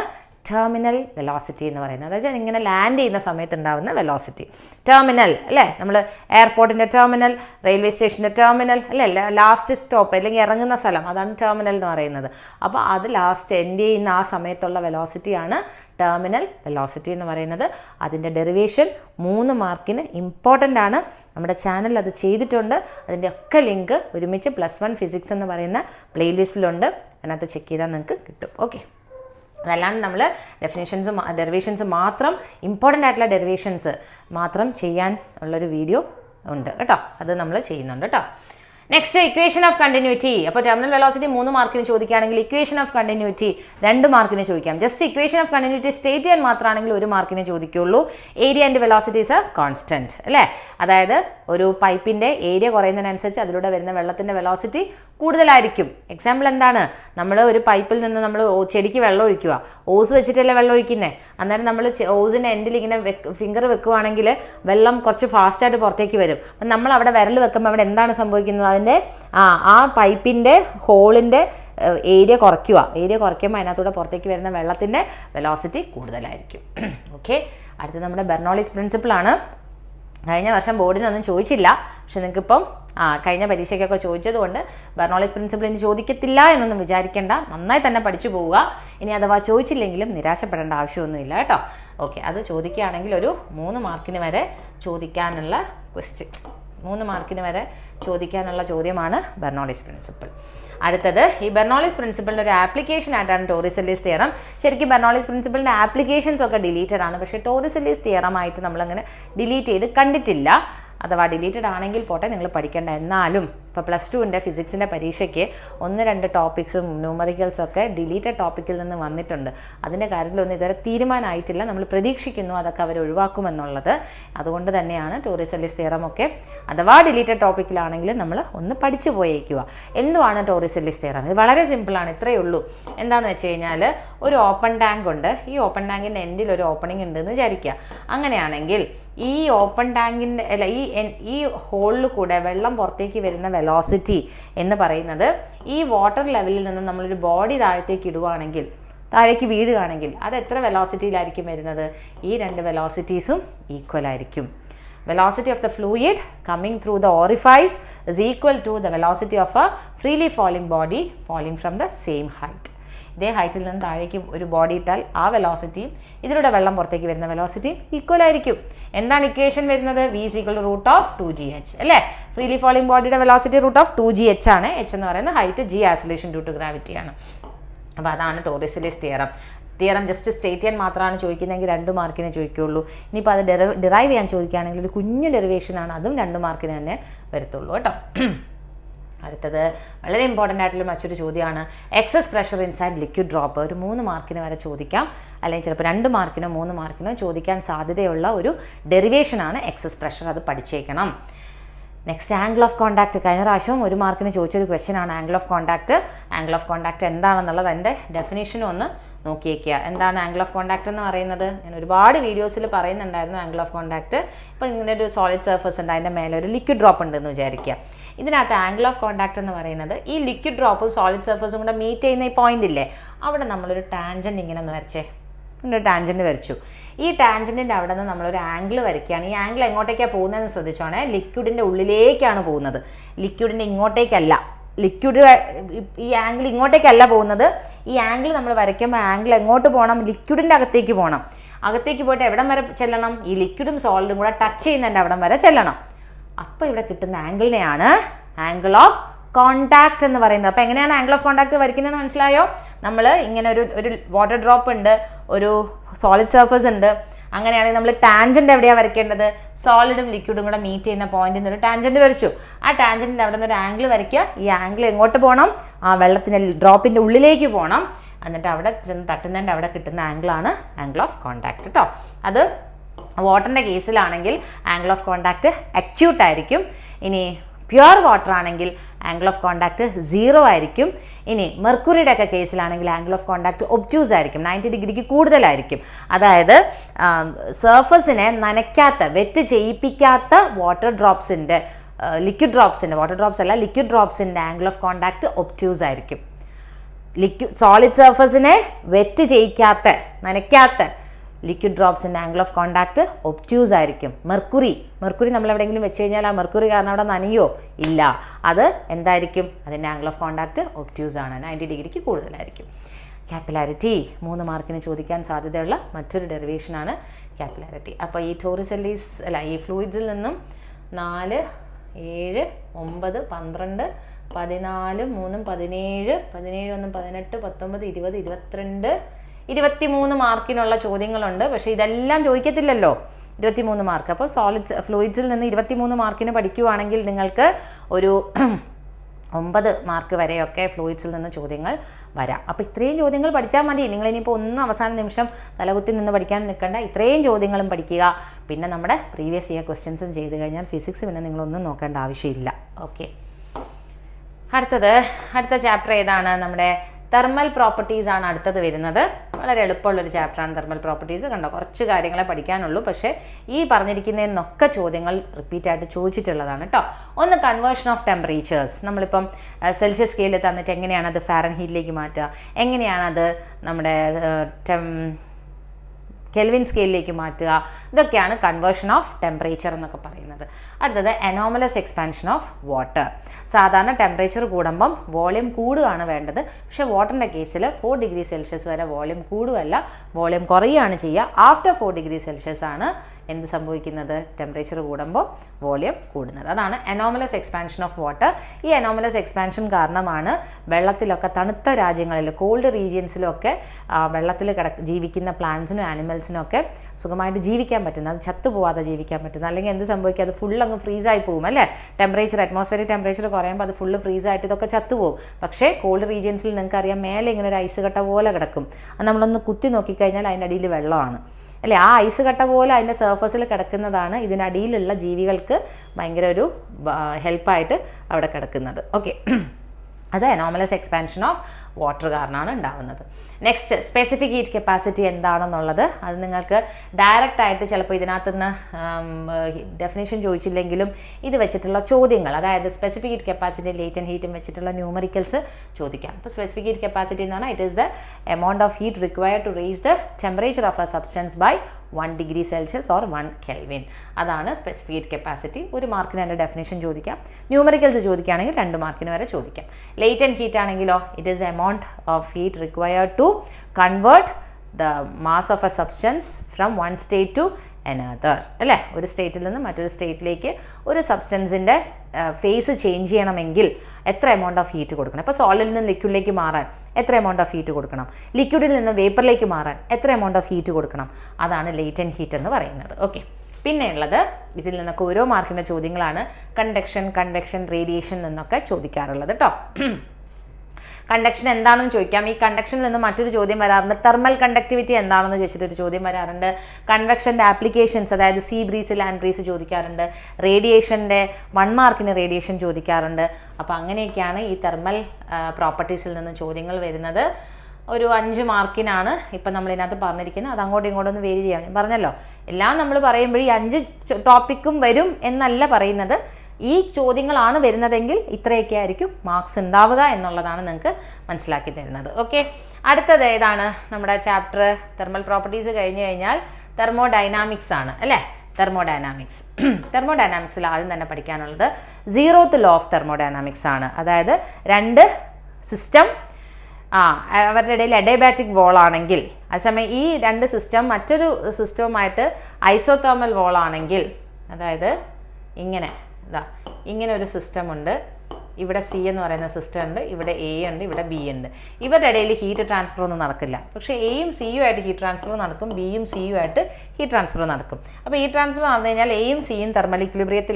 ടെർമിനൽ വെലോസിറ്റി എന്ന് പറയുന്നത്. അതായത് ഇങ്ങനെ ലാൻഡ് ചെയ്യുന്ന സമയത്ത് ഉണ്ടാകുന്ന വെലോസിറ്റി ടെർമിനൽ അല്ലേ? നമ്മൾ എയർപോർട്ടിന്റെ ടെർമിനൽ റെയിൽവേ സ്റ്റേഷന്റെ ടെർമിനൽ അല്ലേ? ലാസ്റ്റ് സ്റ്റോപ്പ് അല്ലെങ്കിൽ ഇറങ്ങുന്ന സ്ഥലം അതാണ് ടെർമിനൽ എന്ന് പറയുന്നത്. അപ്പോൾ അത് ലാസ്റ്റ് എൻഡ് ചെയ്യുന്ന ആ സമയത്തുള്ള വെലോസിറ്റിയാണ് ടെർമിനൽ വെലോസിറ്റി എന്ന് പറയുന്നത്. അതിന്റെ ഡെറിവേഷൻ മൂന്ന് മാർക്കിന് ഇമ്പോർട്ടന്റ് ആണ്. നമ്മുടെ ചാനൽ അത് ചെയ്തിട്ടുണ്ട്. അതിന്റെ ഒക്കെ ലിങ്ക് ഒരുമിച്ച് പ്ലസ് വൺ ഫിസിക്സ് എന്ന് പറയുന്ന പ്ലേലിസ്റ്റിലുണ്ട് അതിനകത്ത് ചെക്ക് ചെയ്താൽ നിങ്ങൾക്ക് കിട്ടും. ഓക്കെ അതല്ലാണ്ട് നമ്മൾ ഡെഫിനേഷൻസ് ഡെറിവേഷൻസ് മാത്രം ഇമ്പോർട്ടന്റ് ആയിട്ടുള്ള ഡെറിവേഷൻസ് മാത്രം ചെയ്യാൻ ഉള്ളൊരു വീഡിയോ ഉണ്ട് കേട്ടോ. അത് നമ്മൾ ചെയ്യുന്നുണ്ട് കേട്ടോ. നെക്സ്റ്റ് ഇക്വേഷൻ ഓഫ് കണ്ടിന്യൂറ്റി അപ്പോൾ ടെർമിനൽ വെലോസിറ്റി മൂന്ന് മാർക്കിന് ചോദിക്കുകയാണെങ്കിൽ ഇക്വേഷൻ ഓഫ് കണ്ടിന്യൂറ്റി രണ്ട് മാർക്കിന് ചോദിക്കാം. Just equation of continuity state ചെയ്യാൻ മാത്രമാണെങ്കിൽ ഒരു മാർക്കിന് ചോദിക്കുള്ളൂ area and velocities a constant അല്ലേ? അതായത് ഒരു പൈപ്പിന്റെ ഏരിയ കുറയുന്നതിനനുസരിച്ച് അതിലൂടെ വരുന്ന വെള്ളത്തിന്റെ വെലോസിറ്റി കൂടുതലായിരിക്കും. എക്സാമ്പിൾ എന്താണ്? നമ്മൾ ഒരു പൈപ്പിൽ നിന്ന് നമ്മൾ ചെടിക്ക് വെള്ളം ഒഴിക്കുക. ഓസ് വെച്ചിട്ടല്ലേ വെള്ളം ഒഴിക്കുന്നത് അന്നേരം നമ്മൾ ഓസിന്റെ എൻഡിൽ ഇങ്ങനെ ഫിംഗർ വെക്കുവാണെങ്കിൽ വെള്ളം കുറച്ച് ഫാസ്റ്റായിട്ട് പുറത്തേക്ക് വരും. അപ്പം നമ്മൾ അവിടെ വിരൽ വെക്കുമ്പോൾ അവിടെ എന്താണ് സംഭവിക്കുന്നത്? അതിന്റെ ആ പൈപ്പിന്റെ ഹോളിന്റെ ഏരിയ കുറയ്ക്കുക. ഏരിയ കുറയ്ക്കുമ്പോൾ അതിനകത്തൂടെ പുറത്തേക്ക് വരുന്ന വെള്ളത്തിന്റെ വെലോസിറ്റി കൂടുതലായിരിക്കും. ഓക്കെ അടുത്തത് നമ്മുടെ ബെർണോളിസ് പ്രിൻസിപ്പിളാണ് കഴിഞ്ഞ വർഷം ബോർഡിനൊന്നും ചോദിച്ചില്ല. പക്ഷെ നിങ്ങൾക്കിപ്പം ആ കഴിഞ്ഞ പരീക്ഷയ്ക്കൊക്കെ ചോദിച്ചതുകൊണ്ട് ബെർണോളിസ് പ്രിൻസിപ്പിൾ ഇനി ചോദിക്കത്തില്ല എന്നൊന്നും വിചാരിക്കേണ്ട. നന്നായി തന്നെ പഠിച്ചു പോവുക. ഇനി അഥവാ ചോദിച്ചില്ലെങ്കിലും നിരാശപ്പെടേണ്ട ആവശ്യമൊന്നുമില്ല കേട്ടോ. ഓക്കെ അത് ചോദിക്കുകയാണെങ്കിൽ ഒരു മൂന്ന് മാർക്കിന് വരെ ചോദിക്കാനുള്ള ക്വസ്റ്റ്യൻ മൂന്ന് മാർക്കിന് വരെ ചോദിക്കാനുള്ള ചോദ്യമാണ് ബെർണോളിസ് പ്രിൻസിപ്പിൾ അടുത്തത് ഈ ബെർണോളിസ് പ്രിൻസിപ്പിളിന്റെ ഒരു ആപ്ലിക്കേഷൻ ആയിട്ടാണ് ടോറിസെല്ലീസ് തിയറം ശരിക്കും ബെർണോളിസ് പ്രിൻസിപ്പിളിന്റെ ആപ്ലിക്കേഷൻസ് ഒക്കെ ഡിലീറ്റഡ് ആണ്. പക്ഷേ ടോറിസെല്ലീസ് തിയറമായിട്ട് നമ്മളങ്ങനെ ഡിലീറ്റ് ചെയ്ത് കണ്ടിട്ടില്ല. അഥവാ ഡിലീറ്റഡ് ആണെങ്കിൽ പോട്ടെ നിങ്ങൾ പഠിക്കേണ്ട. എന്നാലും ഇപ്പോൾ പ്ലസ് ടുവിന്റെ ഫിസിക്സിന്റെ പരീക്ഷയ്ക്ക് ഒന്ന് രണ്ട് ടോപ്പിക്സും ന്യൂമറിക്കൽസും ഒക്കെ ഡിലീറ്റഡ് ടോപ്പിക്കിൽ നിന്ന് വന്നിട്ടുണ്ട്. അതിന്റെ കാര്യത്തിലൊന്നും ഇതുവരെ തീരുമാനമായിട്ടില്ല. നമ്മൾ പ്രതീക്ഷിക്കുന്നു അതൊക്കെ അവർ ഒഴിവാക്കുമെന്നുള്ളത്. അതുകൊണ്ട് തന്നെയാണ് ടോറിസെല്ലിസ് തിയറമൊക്കെ അഥവാ ഡിലീറ്റഡ് ടോപ്പിക്കിലാണെങ്കിൽ നമ്മൾ ഒന്ന് പഠിച്ചു പോയേക്കുക. എന്തുവാണ് ടോറിസെല്ലിസ് തിയറം ഇത് വളരെ സിമ്പിളാണ് ഇത്രയേ ഉള്ളൂ. എന്താണെന്ന് വെച്ച് കഴിഞ്ഞാൽ ഒരു ഓപ്പൺ ടാങ്ക് ഉണ്ട്. ഈ ഓപ്പൺ ടാങ്കിന്റെ എൻഡിൽ ഒരു ഓപ്പണിംഗ് ഉണ്ടെന്ന് വിചാരിക്കുക. അങ്ങനെയാണെങ്കിൽ ഈ ഓപ്പൺ ടാങ്കിന്റെ അല്ല ഈ ഈ ഹോളിൽ കൂടെ വെള്ളം പുറത്തേക്ക് വരുന്ന വെലോസിറ്റി എന്ന് പറയുന്നത് ഈ വാട്ടർ ലെവലിൽ നിന്ന് നമ്മളൊരു ബോഡി താഴത്തേക്ക് ഇടുവാണെങ്കിൽ താഴേക്ക് വീഴുകയാണെങ്കിൽ അത് എത്ര വെലോസിറ്റിയിലായിരിക്കും വരുന്നത്? ഈ രണ്ട് വെലോസിറ്റീസും ഈക്വൽ ആയിരിക്കും. Velocity of the fluid coming through the orifice is equal to the velocity of a freely falling body falling from the same height. ഇതേ ഹൈറ്റിൽ നിന്ന് താഴേക്ക് ഒരു ബോഡി ഇട്ടാൽ ആ വെലോസിറ്റിയും ഇതിലൂടെ വെള്ളം പുറത്തേക്ക് വരുന്ന വെലോസിറ്റിയും ഈക്വൽ ആയിരിക്കും. എന്താണ് ഇക്വേഷൻ വരുന്നത്? V equal root of two G H അല്ലേ? ഫ്രീലി ഫോളിംഗ് ബോഡിയുടെ velocity root of two G H ആണ്. എച്ച് എന്ന് പറയുന്നത് height G acceleration due to gravity ആണ്. അപ്പോൾ അതാണ് Torricelli's theorem theorem just state ചെയ്യാൻ മാത്രമാണ് ചോദിക്കുന്നതെങ്കിൽ രണ്ട് മാർക്കിനെ ചോദിക്കുകയുള്ളൂ ഇനിയിപ്പോൾ അത് ഡിറൈവ് ചെയ്യാൻ ചോദിക്കുകയാണെങ്കിൽ ഒരു കുഞ്ഞു ഡെറിവേഷനാണ് അതും രണ്ട് മാർക്കിന് തന്നെ വരത്തുള്ളൂ കേട്ടോ. അടുത്തത് വളരെ ഇമ്പോർട്ടന്റ് ആയിട്ടുള്ള മറ്റൊരു ചോദ്യമാണ്. Excess pressure inside liquid drop ഒരു മൂന്ന് മാർക്കിന് വരെ ചോദിക്കാം. അല്ലെങ്കിൽ ചിലപ്പോൾ രണ്ട് മാർക്കിനോ മൂന്ന് മാർക്കിനോ ചോദിക്കാൻ സാധ്യതയുള്ള ഒരു ഡെറിവേഷനാണ് എക്സസ് പ്രഷർ അത് പഠിച്ചേക്കണം. നെക്സ്റ്റ് ആംഗിൾ ഓഫ് കോണ്ടാക്ട് കഴിഞ്ഞ പ്രാവശ്യം ഒരു മാർക്കിന് ചോദിച്ചൊരു ക്വസ്റ്റ്യൻ ആണ്. Angle of contact angle of contact എന്താണെന്നുള്ളത് അതിന്റെ ഡെഫിനേഷനും ഒന്ന് നോക്കിയേക്കുക. എന്താണ് ആംഗിൾ ഓഫ് കോണ്ടാക്ട് എന്ന് പറയുന്നത്? ഞാൻ ഒരുപാട് വീഡിയോസിൽ പറയുന്നുണ്ടായിരുന്നു ആംഗിൾ ഓഫ് കോണ്ടാക്ട് ഇപ്പോൾ ഇങ്ങനെ ഒരു സോളിഡ് സർഫസ് ഉണ്ട് അതിന്റെ മേലെ ഒരു ലിക്വിഡ് ഡ്രോപ്പ് ഉണ്ടെന്ന് വിചാരിക്കുക. ഇതിനകത്ത് ആംഗിൾ ഓഫ് കോണ്ടാക്ട് എന്ന് പറയുന്നത് ഈ ലിക്വിഡ് ഡ്രോപ്പും സോളിഡ് സർഫസും കൂടെ മീറ്റ് ചെയ്യുന്ന ഈ പോയിന്റ് ഇല്ലേ? അവിടെ നമ്മളൊരു ടാൻജന്റ് ഇങ്ങനെ ഒന്ന് വരച്ചേ. ഒരു ടാൻജന്റ് വരച്ചു. ഈ ടാൻജന്റിന്റെ അവിടെ നിന്ന് നമ്മളൊരു ആംഗിൾ വരയ്ക്കുകയാണ്. ഈ ആംഗിൾ എങ്ങോട്ടേക്കാണ് പോകുന്നതെന്ന് ശ്രദ്ധിച്ചോണേ. ലിക്വിഡിന്റെ ഉള്ളിലേക്കാണ് പോകുന്നത്. ലിക്വിഡിന്റെ ഇങ്ങോട്ടേക്കല്ല. ലിക്വിഡ് ഈ ആംഗിൾ ഇങ്ങോട്ടേക്കല്ല പോകുന്നത്. ഈ ആംഗിൾ നമ്മൾ വരയ്ക്കുമ്പോൾ ആംഗിൾ എങ്ങോട്ട് പോകണം ലിക്വിഡിന്റെ അകത്തേക്ക് പോകണം അകത്തേക്ക് പോയിട്ട് എവിടം വരെ ചെല്ലണം? ഈ ലിക്വിഡും സോളിഡും കൂടെ ടച്ച് ചെയ്യുന്നതിന്റെ അവിടം വരെ ചെല്ലണം. അപ്പോൾ ഇവിടെ കിട്ടുന്ന ആംഗിളിനെയാണ് ആംഗിൾ ഓഫ് കോണ്ടാക്ട് എന്ന് പറയുന്നത്. അപ്പോൾ എങ്ങനെയാണ് ആംഗിൾ ഓഫ് കോണ്ടാക്ട് വരയ്ക്കുന്നതെന്ന് മനസ്സിലായോ? നമ്മൾ ഇങ്ങനെ ഒരു ഒരു വാട്ടർ ഡ്രോപ്പ് ഉണ്ട് ഒരു സോളിഡ് സർഫസ് ഉണ്ട് അങ്ങനെയാണെങ്കിൽ നമ്മൾ ടാൻജന്റ് എവിടെയാണ് വരയ്ക്കേണ്ടത്? സോളിഡും ലിക്വിഡും കൂടെ മീറ്റ് ചെയ്യുന്ന പോയിന്റിൽ നിന്ന് ഒരു വരച്ചു. ആ ടാൻജന്റിന്റെ അവിടെ നിന്ന് ഒരു ആംഗിൾ വരയ്ക്കുക. ഈ ആംഗിൾ എങ്ങോട്ട് പോകണം? ആ വെള്ളത്തിന്റെ ഡ്രോപ്പിന്റെ ഉള്ളിലേക്ക് പോകണം. എന്നിട്ട് അവിടെ ചെന്ന് തട്ടുന്നതിന്റെ അവിടെ കിട്ടുന്ന ആംഗിളാണ് ആംഗിൾ ഓഫ് കോണ്ടാക്ട് കേട്ടോ അത് വാട്ടറിന്റെ കേസിലാണെങ്കിൽ ആംഗിൾ ഓഫ് കോണ്ടാക്ട് അക്യൂട്ട് ആയിരിക്കും. ഇനി പ്യുവർ വാട്ടർ ആണെങ്കിൽ ആംഗിൾ ഓഫ് കോണ്ടാക്ട് സീറോ ആയിരിക്കും. ഇനി മെർക്കുറിയുടെ ഒക്കെ കേസിലാണെങ്കിൽ ആംഗിൾ ഓഫ് കോണ്ടാക്ട് ഒബ്റ്റ്യൂസ് ആയിരിക്കും. നയന്റി ഡിഗ്രിക്ക് കൂടുതലായിരിക്കും. അതായത് സർഫസിനെ നനയ്ക്കാത്ത വെറ്റ് ചെയ്യിപ്പിക്കാത്ത വാട്ടർ ഡ്രോപ്സിന്റെ ലിക്വിഡ് ഡ്രോപ്സിന്റെ വാട്ടർ ഡ്രോപ്സ് അല്ല ലിക്വിഡ് ഡ്രോപ്സിന്റെ ആംഗിൾ ഓഫ് കോണ്ടാക്ട് ഒബ്റ്റ്യൂസ് ആയിരിക്കും. ലിക്വിഡ് സോളിഡ് സർഫസിനെ വെറ്റ് ചെയ്യിക്കാത്ത നനയ്ക്കാത്ത ലിക്വിഡ് ഡ്രോപ്സിന്റെ ആംഗിൾ ഓഫ് കോണ്ടാക്ട് ഒപ്റ്റ്യൂസ് ആയിരിക്കും. മെർക്കുറി മെർക്കുറി നമ്മൾ എവിടെയെങ്കിലും വെച്ച് കഴിഞ്ഞാൽ ആ മെർക്കുറി കാരണം അവിടെ നനയോ? ഇല്ല. അത് എന്തായിരിക്കും? അതിന്റെ ആംഗിൾ ഓഫ് കോണ്ടാക്ട് ഒപ്റ്റ്യൂസ് ആണ്. നയന്റി ഡിഗ്രിക്ക് കൂടുതലായിരിക്കും. ക്യാപ്പിലാരിറ്റി മൂന്ന് മാർക്കിന് ചോദിക്കാൻ സാധ്യതയുള്ള മറ്റൊരു ഡെറിവേഷനാണ് ക്യാപ്പിലാരിറ്റി അപ്പോൾ ഈ ടോറിസെല്ലീസ് അല്ല ഈ ഫ്ലൂയിഡ്സിൽ നിന്നും നാല് ഏഴ് ഒമ്പത് പന്ത്രണ്ട് പതിനാല് മൂന്നും പതിനേഴ് പതിനേഴ് ഒന്നും പതിനെട്ട് പത്തൊമ്പത് ഇരുപത് ഇരുപത്തിരണ്ട് ഇരുപത്തിമൂന്ന് മാർക്കിനുള്ള ചോദ്യങ്ങളുണ്ട്. പക്ഷേ ഇതെല്ലാം ചോദിക്കത്തില്ലല്ലോ. ഇരുപത്തിമൂന്ന് മാർക്ക്. അപ്പോൾ സോളിഡ്സ് ഫ്ലൂയിഡ്സിൽ നിന്ന് ഇരുപത്തിമൂന്ന് മാർക്കിന് പഠിക്കുവാണെങ്കിൽ നിങ്ങൾക്ക് ഒരു ഒമ്പത് മാർക്ക് വരെയൊക്കെ ഫ്ലൂയിഡ്സിൽ നിന്ന് ചോദ്യങ്ങൾ വരാം. അപ്പോൾ ഇത്രയും ചോദ്യങ്ങൾ പഠിച്ചാൽ മതി. നിങ്ങൾ ഇനിയിപ്പോൾ ഒന്ന് അവസാന നിമിഷം തലകുത്തി നിന്ന് പഠിക്കാൻ നിൽക്കേണ്ട. ഇത്രയും ചോദ്യങ്ങളും പഠിക്കുക. പിന്നെ നമ്മുടെ പ്രീവിയസ് ഇയർ ക്വസ്റ്റ്യൻസും ചെയ്ത് കഴിഞ്ഞാൽ ഫിസിക്സ് പിന്നെ നിങ്ങളൊന്നും നോക്കേണ്ട ആവശ്യമില്ല. ഓക്കെ അടുത്തത് അടുത്ത ചാപ്റ്റർ ഏതാണ്? നമ്മുടെ തെർമൽ പ്രോപ്പർട്ടീസ് ആണ് അടുത്തത് വരുന്നത്. വളരെ എളുപ്പമുള്ളൊരു ചാപ്റ്ററാണ് തെർമൽ പ്രോപ്പർട്ടീസ് കണ്ടോ കുറച്ച് കാര്യങ്ങളെ പഠിക്കാനുള്ളൂ. പക്ഷേ ഈ പറഞ്ഞിരിക്കുന്നതിനൊക്കെ ചോദ്യങ്ങൾ റിപ്പീറ്റ് ആയിട്ട് ചോദിച്ചിട്ടുള്ളതാണ് കേട്ടോ ഒന്ന് കൺവേർഷൻ ഓഫ് ടെമ്പറേച്ചേഴ്സ് നമ്മളിപ്പം സെൽഷ്യസ് സ്കെയിലിൽ തന്നിട്ട് എങ്ങനെയാണ് അത് ഫാരൻ ഹീറ്റിലേക്ക് മാറ്റുക? എങ്ങനെയാണത് നമ്മുടെ ടെം കെൽവിൻ സ്കെയിലിലേക്ക് മാറ്റുക? ഇതൊക്കെയാണ് കൺവേർഷൻ ഓഫ് ടെമ്പറേച്ചർ എന്നൊക്കെ പറയുന്നത്. അടുത്തത് എനോമലസ് എക്സ്പാൻഷൻ ഓഫ് വാട്ടർ സാധാരണ ടെമ്പറേച്ചർ കൂടുമ്പം വോളിയം കൂടുകയാണ് വേണ്ടത്. പക്ഷേ വാട്ടറിന്റെ കേസിൽ ഫോർ ഡിഗ്രി സെൽഷ്യസ് വരെ വോളിയം കൂടുകയല്ല വോളിയം കുറയുകയാണ് ചെയ്യുക. ആഫ്റ്റർ ഫോർ ഡിഗ്രി സെൽഷ്യസ് ആണ് എന്ത് സംഭവിക്കുന്നത്? ടെമ്പറേച്ചർ കൂടുമ്പോൾ വോളിയം കൂടുന്നത്. അതാണ് എനോമലസ് എക്സ്പാൻഷൻ ഓഫ് വാട്ടർ ഈ എനോമലസ് എക്സ്പാൻഷൻ കാരണമാണ് വെള്ളത്തിലൊക്കെ തണുത്ത രാജ്യങ്ങളിൽ കോൾഡ് റീജിയൻസിലൊക്കെ വെള്ളത്തിൽ കിട ജീവിക്കുന്ന പ്ലാന്റ്സിനും ആനിമൽസിനും ഒക്കെ സുഖമായിട്ട് ജീവിക്കാൻ പറ്റുന്നത് ചത്തുപോവാതെ ജീവിക്കാൻ പറ്റുന്നത് അല്ലെങ്കിൽ എന്ത് സംഭവിക്കുക അത് ഫുൾ അങ്ങ് ഫ്രീസായി പോകും അല്ലേ? ടെമ്പറേച്ചർ അറ്റ്മോസ്ഫിയറിക് ടെമ്പറേച്ചർ കുറയുമ്പോൾ അത് ഫുള്ള് ഫ്രീസായിട്ട് ഇതൊക്കെ ചത്തുപോകും പക്ഷേ കോൾഡ് റീജിയൻസിൽ നിങ്ങൾക്ക് അറിയാം മേലെ ഇങ്ങനെ ഒരു ഐസ് കട്ട പോലെ കിടക്കും. അത് നമ്മളൊന്ന് കുത്തി നോക്കിക്കഴിഞ്ഞാൽ അതിന്റെ അടിയിൽ വെള്ളമാണ്. അല്ലേ? ആ ഐസ് കട്ട പോലെ അതിന്റെ സർഫസിൽ കിടക്കുന്നതാണ് ഇതിനടിയിലുള്ള ജീവികൾക്ക് ഭയങ്കര ഒരു ഹെൽപ്പായിട്ട് അവിടെ കിടക്കുന്നത്. ഓക്കെ അത് അനോമലസ് എക്സ്പാൻഷൻ ഓഫ് വാട്ടർ കാരണമാണ് ഉണ്ടാവുന്നത്. നെക്സ്റ്റ് സ്പെസിഫിക് ഹീറ്റ് കപ്പാസിറ്റി എന്താണെന്നുള്ളത്. അത് നിങ്ങൾക്ക് ഡയറക്റ്റ് ആയിട്ട് ചിലപ്പോൾ ഇതിനകത്തുനിന്ന് ഡെഫിനേഷൻ ചോദിച്ചില്ലെങ്കിലും ഇത് വെച്ചിട്ടുള്ള ചോദ്യങ്ങൾ അതായത് സ്പെസിഫിക് ഹീറ്റ് കപ്പാസിറ്റി ലേറ്റൻ ഹീറ്റും വെച്ചിട്ടുള്ള ന്യൂമറിക്കൽസ് ചോദിക്കാം. അപ്പോൾ സ്പെസിഫിക് ഹീറ്റ് കപ്പാസിറ്റി എന്ന് പറഞ്ഞാൽ it is the amount of heat required to raise the temperature of a substance by one degree Celsius or one kelvin അതാണ് സ്പെസിഫിക് കപ്പാസിറ്റി ഒരു മാർക്കിന് അതിന്റെ ഡെഫിനേഷൻ ചോദിക്കാം. ന്യൂമറിക്കൽസ് ചോദിക്കുകയാണെങ്കിൽ രണ്ട് മാർക്കിന് വരെ ചോദിക്കാം. ലേറ്റ് ആൻഡ് ഹീറ്റ് ആണെങ്കിലോ it is amount of heat required to convert the mass of a substance from one state to another അല്ലേ? ഒരു സ്റ്റേറ്റിൽ നിന്ന് മറ്റൊരു സ്റ്റേറ്റിലേക്ക് ഒരു സബ്സ്റ്റൻസിന്റെ ഫേസ് ചേഞ്ച് ചെയ്യണമെങ്കിൽ എത്ര എമൗണ്ട് ഓഫ് ഹീറ്റ് കൊടുക്കണം? ഇപ്പോൾ സോളിഡിൽ നിന്ന് ലിക്വിഡിലേക്ക് മാറാൻ എത്ര എമൗണ്ട് ഓഫ് ഹീറ്റ് കൊടുക്കണം? ലിക്വിഡിൽ നിന്ന് വേപ്പറിലേക്ക് മാറാൻ എത്ര എമൗണ്ട് ഓഫ് ഹീറ്റ് കൊടുക്കണം? അതാണ് ലേറ്റൻ ഹീറ്റ് എന്ന് പറയുന്നത്. ഓക്കെ പിന്നെയുള്ളത് ഇതിൽ നിന്നൊക്കെ ഓരോ മാർക്കിന്റെ ചോദ്യങ്ങളാണ് കണ്ടക്ഷൻ കൺവെക്ഷൻ റേഡിയേഷൻ നിന്നൊക്കെ ചോദിക്കാറുള്ളത് കേട്ടോ കണ്ടക്ഷൻ എന്താണെന്ന് ചോദിക്കാം. ഈ കണ്ടക്ഷനിൽ നിന്ന് മറ്റൊരു ചോദ്യം വരാറുണ്ട്. തെർമൽ കണ്ടക്ടിവിറ്റി എന്താണെന്ന് ചോദിച്ചിട്ട് ഒരു ചോദ്യം വരാറുണ്ട്. കൺവെക്ഷന്റെ ആപ്ലിക്കേഷൻസ് അതായത് സീ ബ്രീസ് ലാൻഡ് ബ്രീസ് ചോദിക്കാറുണ്ട്. റേഡിയേഷന്റെ വൺ മാർക്കിന് റേഡിയേഷൻ ചോദിക്കാറുണ്ട്. അപ്പോൾ അങ്ങനെയൊക്കെയാണ് ഈ തെർമൽ പ്രോപ്പർട്ടീസിൽ നിന്ന് ചോദ്യങ്ങൾ വരുന്നത്. ഒരു അഞ്ച് മാർക്കിനാണ് ഇപ്പം നമ്മൾ ഇതിനകത്ത് പറഞ്ഞിരിക്കുന്നത്. അത് അങ്ങോട്ടും ഇങ്ങോട്ടും ഒന്ന് വേരി ചെയ്യാം. പറഞ്ഞല്ലോ. എല്ലാം നമ്മൾ പറയുമ്പോഴും ഈ അഞ്ച് ടോപ്പിക്കും വരും എന്നല്ല പറയുന്നത്. ഈ ചോദ്യങ്ങളാണ് വരുന്നതെങ്കിൽ ഇത്രയൊക്കെ ആയിരിക്കും മാർക്സ് ഉണ്ടാവുക എന്നുള്ളതാണ് നിങ്ങൾക്ക് മനസ്സിലാക്കി തരുന്നത്. ഓക്കെ അടുത്തത് ഏതാണ്? നമ്മുടെ ചാപ്റ്റർ തെർമൽ പ്രോപ്പർട്ടീസ് കഴിഞ്ഞു കഴിഞ്ഞാൽ തെർമോഡൈനാമിക്സ് ആണ് അല്ലേ? തെർമോഡൈനാമിക്സ് തെർമോഡൈനാമിക്സിൽ ആദ്യം തന്നെ പഠിക്കാനുള്ളത് സീറോത്ത് ലോ ഓഫ് തെർമോഡൈനാമിക്സ് ആണ്. അതായത് രണ്ട് സിസ്റ്റം ആ അവരുടെ ഇടയിൽ എഡേബാറ്റിക് വോൾ ആണെങ്കിൽ അതേസമയം ഈ രണ്ട് സിസ്റ്റം മറ്റൊരു സിസ്റ്റവുമായിട്ട് ഐസോതേർമൽ വോൾ ആണെങ്കിൽ അതായത് ഇങ്ങനെ ഇതാ ഇങ്ങനെ ഒരു സിസ്റ്റം ഉണ്ട്. ഇവിടെ സി എന്ന് പറയുന്ന സിസ്റ്റം ഉണ്ട് ഇവിടെ എ ഉണ്ട് ഇവിടെ ബി ഉണ്ട്. ഇവരുടെ ഇടയിൽ ഹീറ്റ് ട്രാൻസ്ഫർ ഒന്നും നടക്കില്ല. പക്ഷേ എയും സിയും ആയിട്ട് ഹീറ്റ് ട്രാൻസ്ഫർ നടക്കും ബിയും സിയും ആയിട്ട് ഹീറ്റ് ട്രാൻസ്ഫർ നടക്കും. അപ്പോൾ ഈ ട്രാൻസ്ഫർ നടന്നു കഴിഞ്ഞാൽ എയും സിയും തെർമൽ ഇക്വിലിബ്രിയം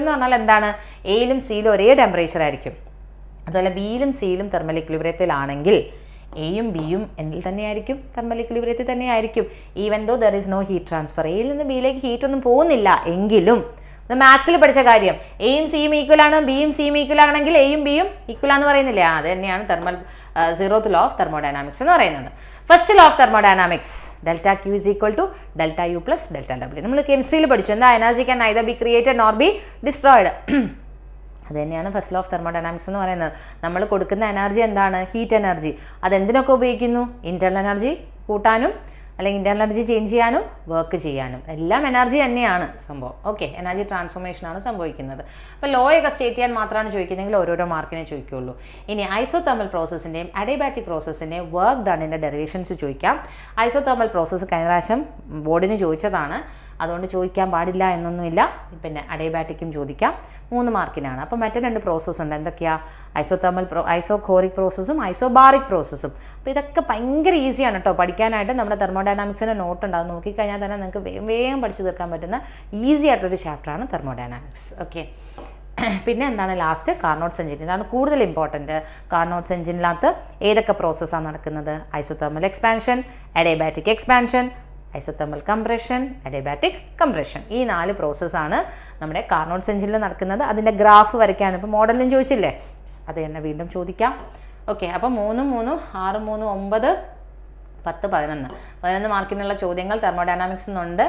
എന്ന് പറഞ്ഞാൽ എന്താണ്? എയിലും സിയിലും ഒരേ ടെമ്പറേച്ചർ ആയിരിക്കും. അതുപോലെ ബിയിലും സിയിലും തെർമൽ ഇക്വിലിബ്രിയത്തിലാണെങ്കിൽ എയും ബിയും എന്നിൽ തന്നെയായിരിക്കും തെർമൽ ഇക്വിലിബ്രിയത്തിൽ തന്നെയായിരിക്കും even though there is no heat transfer എയിൽ നിന്ന് ബിയിലേക്ക് ഹീറ്റ് ഒന്നും പോകുന്നില്ല. എങ്കിലും മാത്സിൽ പഠിച്ച കാര്യം. എയും സിയും ഈക്വൽ ആണ് ബിയും സിയും ഈക്വൽ ആണെങ്കിൽ എയും ബിയും ഈക്വൽ ആണെന്ന് പറയുന്നില്ലേ? അത് തന്നെയാണ് thermal zeroth law of thermodynamics എന്ന് പറയുന്നത്. First law of thermodynamics delta Q is equal to delta U plus delta W നമ്മൾ കെമിസ്ട്രിയിൽ പഠിച്ചു. എന്താ energy can either be created nor be destroyed അത് തന്നെയാണ് ഫസ്റ്റ് ലോ ഓഫ് തെർമോഡൈനാമിക്സ് എന്ന് പറയുന്നത്. നമ്മൾ കൊടുക്കുന്ന എനർജി എന്താണ്? ഹീറ്റ് എനർജി അതെന്തിനൊക്കെ ഉപയോഗിക്കുന്നു? ഇന്റർണൽ എനർജി കൂട്ടാനും അല്ലെങ്കിൽ ഇന്റർ എനർജി ചേഞ്ച് ചെയ്യാനും വർക്ക് ചെയ്യാനും. എല്ലാം എനർജി തന്നെയാണ് സംഭവം. ഓക്കെ എനർജി ട്രാൻസ്ഫോർമേഷൻ ആണ് സംഭവിക്കുന്നത്. അപ്പോൾ ലോയൊക്കെ സ്റ്റേറ്റ് ചെയ്യാൻ മാത്രമാണ് ചോദിക്കുന്നതെങ്കിൽ ഓരോരോ മാർക്കിനെ ചോദിക്കുള്ളൂ ഇനി ഐസോതെർമൽ പ്രോസസ്സിന്റെയും അഡേബാറ്റിക് പ്രോസസ്സിന്റെയും വർക്ക് ഡണിന്റെ ഡെറിവേഷൻസ് ചോദിക്കാം. ഐസോതെർമൽ പ്രോസസ്സ് കഴിഞ്ഞ പ്രാവശ്യം ബോർഡിന് ചോദിച്ചതാണ്. അതുകൊണ്ട് ചോദിക്കാൻ പാടില്ല എന്നൊന്നുമില്ല. പിന്നെ അഡേബാറ്റിക്കും ചോദിക്കാം. മൂന്ന് മാർക്കിനാണ്. അപ്പോൾ മറ്റേ രണ്ട് പ്രോസസ്സ് ഉണ്ട്. എന്തൊക്കെയാണ് ഐസോതെർമൽ പ്രോ ഐസോഖോറിക് പ്രോസസ്സും ഐസോബാറിക് പ്രോസസ്സും അപ്പോൾ ഇതൊക്കെ ഭയങ്കര ഈസിയാണ് കേട്ടോ പഠിക്കാനായിട്ട് നമ്മുടെ തെർമോഡൈനാമിക്സിന്റെ നോട്ട് ഉണ്ട്. അത് നോക്കിക്കഴിഞ്ഞാൽ തന്നെ നിങ്ങൾക്ക് വേഗം വേഗം പഠിച്ചു തീർക്കാൻ പറ്റുന്ന ഈസി ആയിട്ടൊരു ചാപ്റ്ററാണ് തെർമോഡൈനാമിക്സ് ഓക്കെ പിന്നെ എന്താണ് ലാസ്റ്റ് കാർണോട്ട്സ് എഞ്ചിൻ ഇതാണ് കൂടുതൽ ഇമ്പോർട്ടന്റ് കാർണോട്ട്സ് എഞ്ചിനകത്ത് ഏതൊക്കെ പ്രോസസ്സാണ് നടക്കുന്നത്? Isothermal expansion adiabatic expansion isothermal compression adiabatic compression. ഈ നാല് പ്രോസസ്സാണ് നമ്മുടെ കാർണോട്ട് എഞ്ചിനിൽ നടക്കുന്നത്. അതിന്റെ ഗ്രാഫ് വരയ്ക്കാൻ ഇപ്പോൾ മോഡലിനും ചോദിച്ചില്ലേ? അത് തന്നെ വീണ്ടും ചോദിക്കാം. ഓക്കെ അപ്പോൾ മൂന്നും മൂന്നും ആറ് മൂന്ന് ഒമ്പത് പത്ത് പതിനൊന്ന്. പതിനൊന്ന് മാർക്കിനുള്ള ചോദ്യങ്ങൾ തെർമോഡൈനാമിക്സ് നിന്നുണ്ട്.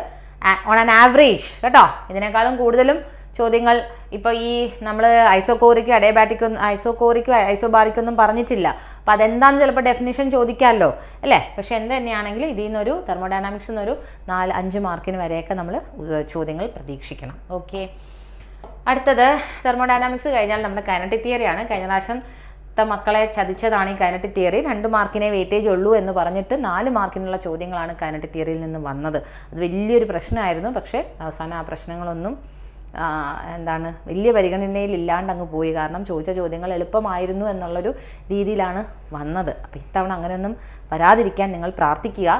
ഓൺ ആൻ ആവറേജ് കേട്ടോ? ഇതിനേക്കാളും കൂടുതലും ചോദ്യങ്ങൾ ഇപ്പോൾ ഈ നമ്മൾ ഐസോകോറിക്കും അഡേബാറ്റിക്കും ഐസോകോറിക്കും ഐസോബാറിക്കൊന്നും പറഞ്ഞിട്ടില്ല. അപ്പം അതെന്താണെന്ന് ചിലപ്പോൾ ഡെഫിനിഷൻ ചോദിക്കാമല്ലോ അല്ലേ? പക്ഷേ എന്ത് തന്നെയാണെങ്കിലും ഇതിൽ നിന്നൊരു തെർമോഡൈനാമിക്സ് നിന്നൊരു നാല് അഞ്ച് മാർക്കിന് വരെയൊക്കെ നമ്മൾ ചോദ്യങ്ങൾ പ്രതീക്ഷിക്കണം. ഓക്കെ. അടുത്തത് തെർമോഡൈനാമിക്സ് കഴിഞ്ഞാൽ നമ്മുടെ കൈനറ്റിക് തിയറിയാണ് കഴിഞ്ഞ പ്രാവശ്യം മക്കളെ ചതിച്ചതാണ് ഈ കൈനറ്റിക് തിയറി രണ്ട് മാർക്കിനെ വെയിറ്റേജ് ഉള്ളൂ എന്ന് പറഞ്ഞിട്ട് നാല് മാർക്കിനുള്ള ചോദ്യങ്ങളാണ് കൈനറ്റിക് തിയറിയിൽ നിന്ന് വന്നത്. അത് വലിയൊരു പ്രശ്നമായിരുന്നു. പക്ഷേ അവസാനം ആ പ്രശ്നങ്ങളൊന്നും എന്താണ് വലിയ പരിഗണനയിൽ ഇല്ലാണ്ട് അങ്ങ് പോയി. കാരണം ചോദിച്ച ചോദ്യങ്ങൾ എളുപ്പമായിരുന്നു എന്നുള്ളൊരു രീതിയിലാണ് വന്നത്. അപ്പോൾ ഇത്തവണ അങ്ങനെയൊന്നും വരാതിരിക്കാൻ നിങ്ങൾ പ്രാർത്ഥിക്കുക.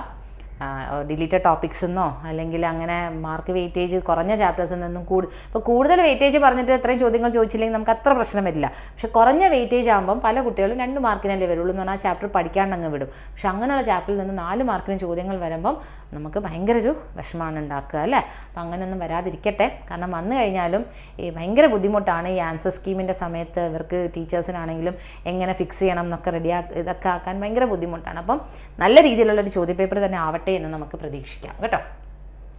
ഡിലീറ്റഡ് ടോപ്പിക്സ് എന്നോ അല്ലെങ്കിൽ അങ്ങനെ മാർക്ക് വെയിറ്റേജ് കുറഞ്ഞ ചാപ്റ്റേഴ്സിൽ നിന്നും കൂടുതൽ ഇപ്പോൾ കൂടുതൽ വെയിറ്റേജ് പറഞ്ഞിട്ട് എത്രയും ചോദ്യങ്ങൾ ചോദിച്ചില്ലെങ്കിൽ നമുക്ക് അത്ര പ്രശ്നം വരില്ല. പക്ഷെ കുറഞ്ഞ വെയിറ്റേജ് ആകുമ്പം പല കുട്ടികളും രണ്ട് മാർക്കിനല്ലേ വരുള്ളൂ എന്ന് പറഞ്ഞാൽ ആ ചാപ്റ്റർ പഠിക്കാണ്ട് അങ്ങ് വിടും. പക്ഷെ അങ്ങനെയുള്ള ചാപ്റ്ററിൽ നിന്ന് നാല് മാർക്കിന് ചോദ്യങ്ങൾ വരുമ്പം നമുക്ക് ഭയങ്കര ഒരു വിഷമമാണ് ഉണ്ടാക്കുക അല്ലേ? അപ്പം അങ്ങനെയൊന്നും വരാതിരിക്കട്ടെ. കാരണം വന്നു കഴിഞ്ഞാലും ഈ ഭയങ്കര ബുദ്ധിമുട്ടാണ് ഈ ആൻസർ സ്കീമിന്റെ സമയത്ത് ഇവർക്ക് ടീച്ചേഴ്സിനാണെങ്കിലും എങ്ങനെ ഫിക്സ് ചെയ്യണം എന്നൊക്കെ റെഡിയാ ഇതൊക്കെ ആക്കാൻ ഭയങ്കര ബുദ്ധിമുട്ടാണ്. അപ്പം നല്ല രീതിയിലുള്ളൊരു ചോദ്യപേപ്പർ തന്നെ ആവട്ടെ എന്ന് നമുക്ക് പ്രതീക്ഷിക്കാം. കേട്ടോ?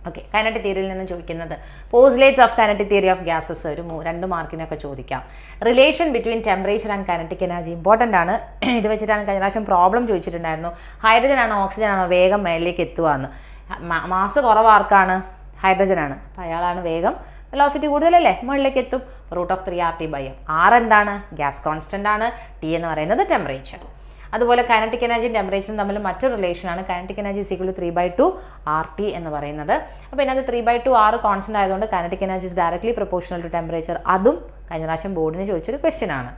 ഓക്കെ കൈനറ്റിക് തിയറിയിൽ നിന്ന് ചോദിക്കുന്നത് postulates of kinetic theory of gases ഒരു രണ്ട് മാർക്കിനൊക്കെ ചോദിക്കാം. Relation between temperature and kinetic energy important ആണ്. ഇത് വെച്ചിട്ടാണ് കഴിഞ്ഞ പ്രാവശ്യം പ്രോബ്ലം ചോദിച്ചിട്ടുണ്ടായിരുന്നു. ഹൈഡ്രജൻ ആണോ ഓക്സിജൻ ആണോ വേഗം മേലിലേക്ക് എത്തുവാന്ന് മാസ് കുറവാർക്കാണ് ഹൈഡ്രജൻ ആണ്. അപ്പോൾ അയാളാണ് വേഗം വെലോസിറ്റി കൂടുതലല്ലേ മുകളിലേക്ക് എത്തും. Root of three R T by M R എന്താണ്? ഗ്യാസ് കോൺസ്റ്റന്റ് ആണ്. ടി എന്ന് പറയുന്നത് ടെമ്പറേച്ചർ അതുപോലെ കൈനറ്റിക് എനർജി ടെമ്പറേച്ചറും തമ്മിൽ മറ്റൊരു റിലേഷൻ ആണ്. Kinetic energy equal three by two R T എന്ന് പറയുന്നത്. അപ്പോൾ ഇതിനകത്ത് three by two R constant ആയതുകൊണ്ട് kinetic energy is directly proportional to temperature അതും കഴിഞ്ഞ പ്രാവശ്യം ബോർഡിന് ചോദിച്ചൊരു ക്വസ്റ്റ്യൻ ആണ്.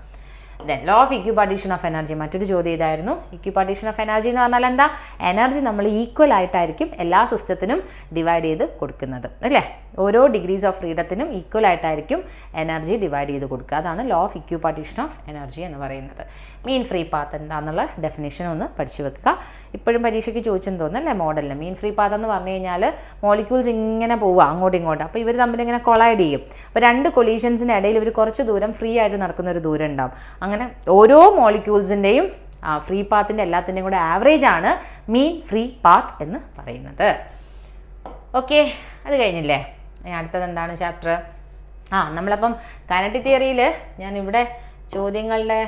Then law of equipartition of energy മറ്റൊരു ചോദ്യം ഇതായിരുന്നു. ഇക്യുപാർട്ടീഷൻ ഓഫ് എനർജി എന്ന് പറഞ്ഞാൽ എന്താ? എനർജി നമ്മൾ ഈക്വൽ ആയിട്ടായിരിക്കും എല്ലാ സിസ്റ്റത്തിനും ഡിവൈഡ് ചെയ്ത് കൊടുക്കുന്നത്. അല്ലേ? ഓരോ ഡിഗ്രീസ് ഓഫ് ഫ്രീഡത്തിനും ഈക്വൽ ആയിട്ടായിരിക്കും എനർജി ഡിവൈഡ് ചെയ്ത് കൊടുക്കുക. അതാണ് law of equipartition of energy എന്ന് പറയുന്നത്. മീൻ ഫ്രീ പാത്ത് എന്താണെന്നുള്ള ഡെഫിനേഷൻ ഒന്ന് പഠിച്ചു വെക്കുക. ഇപ്പോഴും പരീക്ഷയ്ക്ക് ചോദിച്ചെന്ന് തോന്നുന്നു അല്ലേ മോഡലിന് മീൻ ഫ്രീ പാത്ത് എന്ന് പറഞ്ഞു കഴിഞ്ഞാൽ മോളിക്യൂൾസ് ഇങ്ങനെ പോവുക അങ്ങോട്ടും ഇങ്ങോട്ടും. അപ്പോൾ ഇവർ തമ്മിൽ ഇങ്ങനെ കൊളൈഡ് ചെയ്യും. അപ്പോൾ രണ്ട് കൊളീഷൻസിന്റെ ഇടയിൽ ഇവർ കുറച്ച് ദൂരം ഫ്രീ ആയിട്ട് നടക്കുന്ന ഒരു ദൂരം ഉണ്ടാവും. അങ്ങനെ ഓരോ മോളിക്യൂൾസിന്റെയും ഫ്രീ പാത്തിന്റെ എല്ലാത്തിന്റെയും കൂടെ ആവറേജ് ആണ് മീൻ ഫ്രീ പാത്ത് എന്ന് പറയുന്നത്. ഓക്കെ അത് കഴിഞ്ഞില്ലേ? അടുത്തത് എന്താണ്? ചാപ്റ്റർ ആ നമ്മളപ്പം കനറ്റി തിയറിയിൽ ഞാൻ ഇവിടെ ചോദ്യങ്ങളുടെ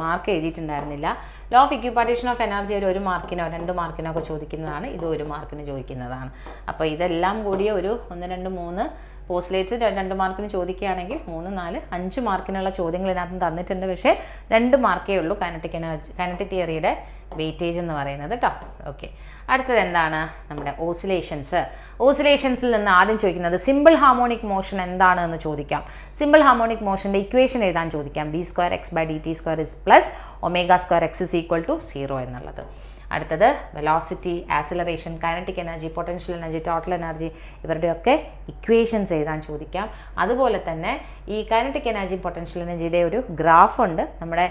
mark എഴുതിയിട്ടുണ്ടായിരുന്നില്ല. Law of equipartition of energy ഒരു ഒരു മാർക്കിനോ രണ്ട് മാർക്കിനോ ഒക്കെ ചോദിക്കുന്നതാണ്. ഇത് ഒരു മാർക്കിന് ചോദിക്കുന്നതാണ്. അപ്പോൾ ഇതെല്ലാം കൂടിയ ഒരു ഒന്ന് രണ്ട് മൂന്ന് പോസ്റ്റ്ലേറ്റ്സ് രണ്ട് മാർക്കിന് ചോദിക്കുകയാണെങ്കിൽ മൂന്ന് നാല് അഞ്ച് മാർക്കിനുള്ള ചോദ്യങ്ങൾ ഇതിനകത്ത് തന്നിട്ടുണ്ട്. പക്ഷേ രണ്ട് മാർക്കേ ഉള്ളൂ കനറ്റിക് എനർജി കനറ്റിക് തിയറിയുടെ വെയിറ്റേജ് എന്ന് പറയുന്നത് കേട്ടോ ഓക്കെ അടുത്തത് എന്താണ്? നമ്മുടെ ഓസിലേഷൻസ് ഓസിലേഷൻസിൽ നിന്ന് ആദ്യം ചോദിക്കുന്നത് സിമ്പിൾ ഹാർമോണിക് മോഷൻ എന്താണ് എന്ന് ചോദിക്കാം. സിമ്പിൾ ഹാർമോണിക് മോഷന്റെ ഇക്വേഷൻ എഴുതാൻ ചോദിക്കാം. D square X by D T square is plus omega square X is equal to zero എന്നുള്ളത്. അടുത്തത് velocity acceleration kinetic energy potential energy total energy ഇവരുടെയൊക്കെ ഇക്വേഷൻസ് എഴുതാൻ ചോദിക്കാം. അതുപോലെ തന്നെ ഈ കൈനറ്റിക് എനർജി പൊട്ടൻഷ്യൽ എനർജിയുടെ ഒരു ഗ്രാഫ് ഉണ്ട്. നമ്മുടെ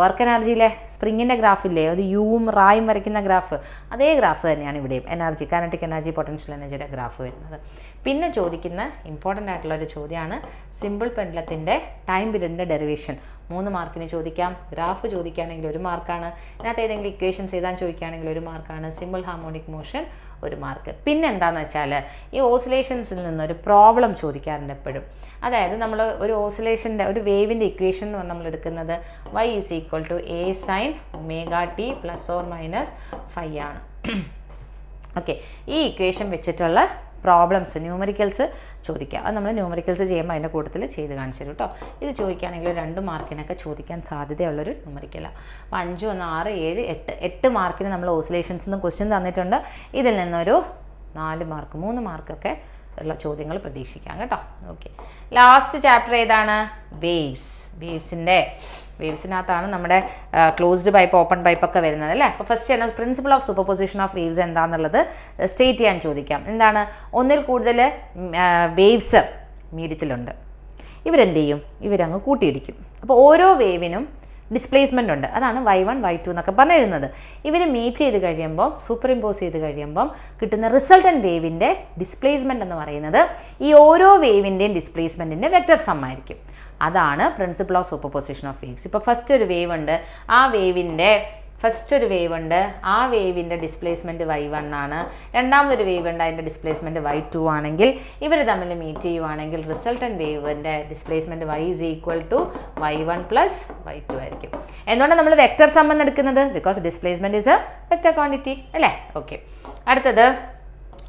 വർക്ക് എനർജിയിലെ സ്പ്രിങ്ങിന്റെ ഗ്രാഫില്ലേ ഒരു യുവും റായും വരയ്ക്കുന്ന ഗ്രാഫ് അതേ ഗ്രാഫ് തന്നെയാണ് ഇവിടെയും. എനർജി കൈനറ്റിക് എനർജി പൊട്ടൻഷ്യൽ എനർജിയുടെ ഗ്രാഫ് വരുന്നത്. പിന്നെ ചോദിക്കുന്ന ഇമ്പോർട്ടന്റ് ആയിട്ടുള്ള ഒരു ചോദ്യമാണ് സിമ്പിൾ പെൻഡലത്തിന്റെ ടൈം പീരീഡിന്റെ ഡെറിവേഷൻ മൂന്ന് മാർക്കിന് ചോദിക്കാം. ഗ്രാഫ് ചോദിക്കുകയാണെങ്കിൽ ഒരു മാർക്കാണ് ഇതിനകത്ത് ഏതെങ്കിലും ഇക്വേഷൻസ് എഴുതാൻ ചോദിക്കുകയാണെങ്കിൽ ഒരു മാർക്കാണ് സിമ്പിൾ ഹാർമോണിക് മോഷൻ ഒരു മാർക്ക് പിന്നെ എന്താണെന്ന് വെച്ചാൽ ഈ ഓസിലേഷൻസിൽ നിന്ന് ഒരു പ്രോബ്ലം ചോദിക്കാറുണ്ട് എപ്പോഴും. അതായത് നമ്മൾ ഒരു ഓസിലേഷന്റെ ഒരു വേവിന്റെ ഇക്വേഷൻ എന്ന് നമ്മൾ എടുക്കുന്നത് Y is equal to A sine omega T plus or minus phi ആണ്. ഓക്കെ ഈ ഇക്വേഷൻ വെച്ചിട്ടുള്ള പ്രോബ്ലംസ് ന്യൂമറിക്കൽസ് ചോദിക്കുക അത് നമ്മൾ ന്യൂമറിക്കൽസ് ചെയ്യുമ്പോൾ അതിന്റെ കൂട്ടത്തിൽ ചെയ്ത് കാണിച്ചു തരും കേട്ടോ ഇത് ചോദിക്കുകയാണെങ്കിൽ രണ്ട് മാർക്കിനൊക്കെ ചോദിക്കാൻ സാധ്യതയുള്ളൊരു ന്യൂമറിക്കലാണ് അപ്പോൾ അഞ്ച് ഒന്ന് ആറ് ഏഴ് എട്ട്. എട്ട് മാർക്കിന് നമ്മൾ ഓസിലേഷൻസ് നിന്ന് ക്വസ്റ്റ്യൻ തന്നിട്ടുണ്ട്. ഇതിൽ നിന്നൊരു നാല് മാർക്ക് മൂന്ന് മാർക്കൊക്കെ ഉള്ള ചോദ്യങ്ങൾ പ്രതീക്ഷിക്കാം കേട്ടോ. ഓക്കെ ലാസ്റ്റ് ചാപ്റ്റർ ഏതാണ്? വേവ്സ് വേവ്സിന്റെ വേവ്സിനകത്താണ് നമ്മുടെ ക്ലോസ്ഡ് പൈപ്പ് ഓപ്പൺ പൈപ്പ് ഒക്കെ വരുന്നത് അല്ലേ? അപ്പോൾ ഫസ്റ്റ് തന്നെ principle of superposition of waves എന്താണെന്നുള്ളത് സ്റ്റേറ്റ് ചെയ്യാൻ ചോദിക്കാം. എന്താണ്? ഒന്നിൽ കൂടുതൽ വേവ്സ് മീഡിയത്തിലുണ്ട്. ഇവരെന്ത് ചെയ്യും ഇവരങ്ങ് കൂട്ടിയിടിക്കും. അപ്പോൾ ഓരോ വേവിനും ഡിസ്പ്ലേസ്മെന്റ് ഉണ്ട്. അതാണ് വൈ വൺ വൈ ടു എന്നൊക്കെ പറഞ്ഞിരുന്നത്. ഇവർ മീറ്റ് ചെയ്ത് കഴിയുമ്പോൾ സൂപ്പർ ഇമ്പോസ് ചെയ്ത് കഴിയുമ്പം കിട്ടുന്ന റിസൾട്ടൻ വേവിന്റെ ഡിസ്പ്ലേസ്മെന്റ് എന്ന് പറയുന്നത് ഈ ഓരോ വേവിന്റെയും ഡിസ്പ്ലേസ്മെന്റിന്റെ വെക്റ്റർ സമ്മായിരിക്കും അതാണ് principle of superposition of waves ഇപ്പോൾ ഫസ്റ്റ് ഒരു വേവ് ഉണ്ട്. ആ വേവിന്റെ ഫസ്റ്റ് ഒരു വേവ് ഉണ്ട്. ആ വേവിന്റെ ഡിസ്പ്ലേസ്മെന്റ് വൈ വൺ ആണ്. രണ്ടാമതൊരു വേവ് ഉണ്ട് അതിന്റെ ഡിസ്പ്ലേസ്മെന്റ് വൈ ടു ആണെങ്കിൽ ഇവർ തമ്മിൽ മീറ്റ് ചെയ്യുവാണെങ്കിൽ റിസൾട്ടൻ വേവിന്റെ displacement Y is equal to Y one plus Y two ആയിരിക്കും. എന്തുകൊണ്ടാണ് നമ്മൾ വെക്റ്റർ സംബന്ധം എടുക്കുന്നത്? Because displacement is a vector quantity അല്ലേ? ഓക്കെ അടുത്തത്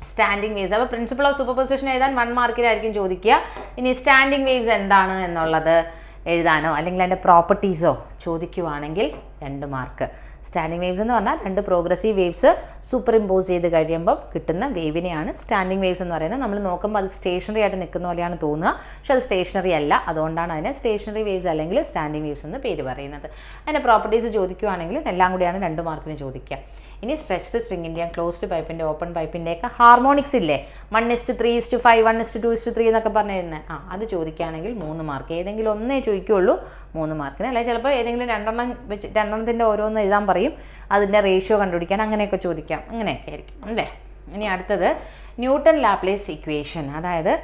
സ്റ്റാൻഡിങ് വേവ്സ് അപ്പോൾ പ്രിൻസിപ്പിൾ ഓഫ് സൂപ്പർ പൊസിഷൻ എഴുതാൻ വൺ മാർക്കിലായിരിക്കും ചോദിക്കുക. ഇനി സ്റ്റാൻഡിങ് വേവ്സ് എന്താണ് എന്നുള്ളത് എഴുതാനോ? അല്ലെങ്കിൽ അതിന്റെ പ്രോപ്പർട്ടീസോ ചോദിക്കുവാണെങ്കിൽ രണ്ട് മാർക്ക്. സ്റ്റാൻഡിങ് വേവ്സ് എന്ന് പറഞ്ഞാൽ രണ്ട് പ്രോഗ്രസീവ് വേവ്സ് സൂപ്പർ ഇമ്പോസ് ചെയ്ത് കഴിയുമ്പോൾ കിട്ടുന്ന വേവിനെയാണ് സ്റ്റാൻഡിങ് വേവ്സ് എന്ന് പറയുന്നത്. നമ്മൾ നോക്കുമ്പോൾ അത് സ്റ്റേഷനറി ആയിട്ട് നിൽക്കുന്ന പോലെയാണ് തോന്നുക. പക്ഷെ അത് സ്റ്റേഷനറി അല്ല. അതുകൊണ്ടാണ് അതിനെ സ്റ്റേഷനറി വേവ്സ് അല്ലെങ്കിൽ സ്റ്റാൻഡിങ് വേവ്സ് എന്ന് പേര് പറയുന്നത്. അതിന്റെ പ്രോപ്പർട്ടീസ് ചോദിക്കുവാണെങ്കിൽ എല്ലാം കൂടിയാണ് രണ്ട് മാർക്കിന് ചോദിക്കുക. ഇനി സ്ട്രെച്ച്ഡ് സ്ട്രിങ്ങിന്റെയും ക്ലോസ്ഡ് പൈപ്പിന്റെ ഓപ്പൺ പൈപ്പിന്റെയൊക്കെ ഹാർമോണിക്സ് ഇല്ലേ? One is to three is to five one is to two is to three എന്നൊക്കെ പറഞ്ഞിരുന്നത് ആ അത് ചോദിക്കുകയാണെങ്കിൽ മൂന്ന് മാർക്ക്. ഏതെങ്കിലും ഒന്നേ ചോദിക്കുകയുള്ളൂ മൂന്ന് മാർക്കിന്. അല്ലെങ്കിൽ ചിലപ്പോൾ ഏതെങ്കിലും രണ്ടെണ്ണം വെച്ച് രണ്ടെണ്ണത്തിന്റെ ഓരോന്ന് എഴുതാൻ പറയും. അതിന്റെ റേഷ്യോ കണ്ടുപിടിക്കാൻ അങ്ങനെയൊക്കെ ചോദിക്കാം. അങ്ങനെയൊക്കെ ആയിരിക്കും. അല്ലേ? ഇനി അടുത്തത് ന്യൂട്ടൺ ലാപ്ലേസ് ഇക്വേഷൻ അതായത്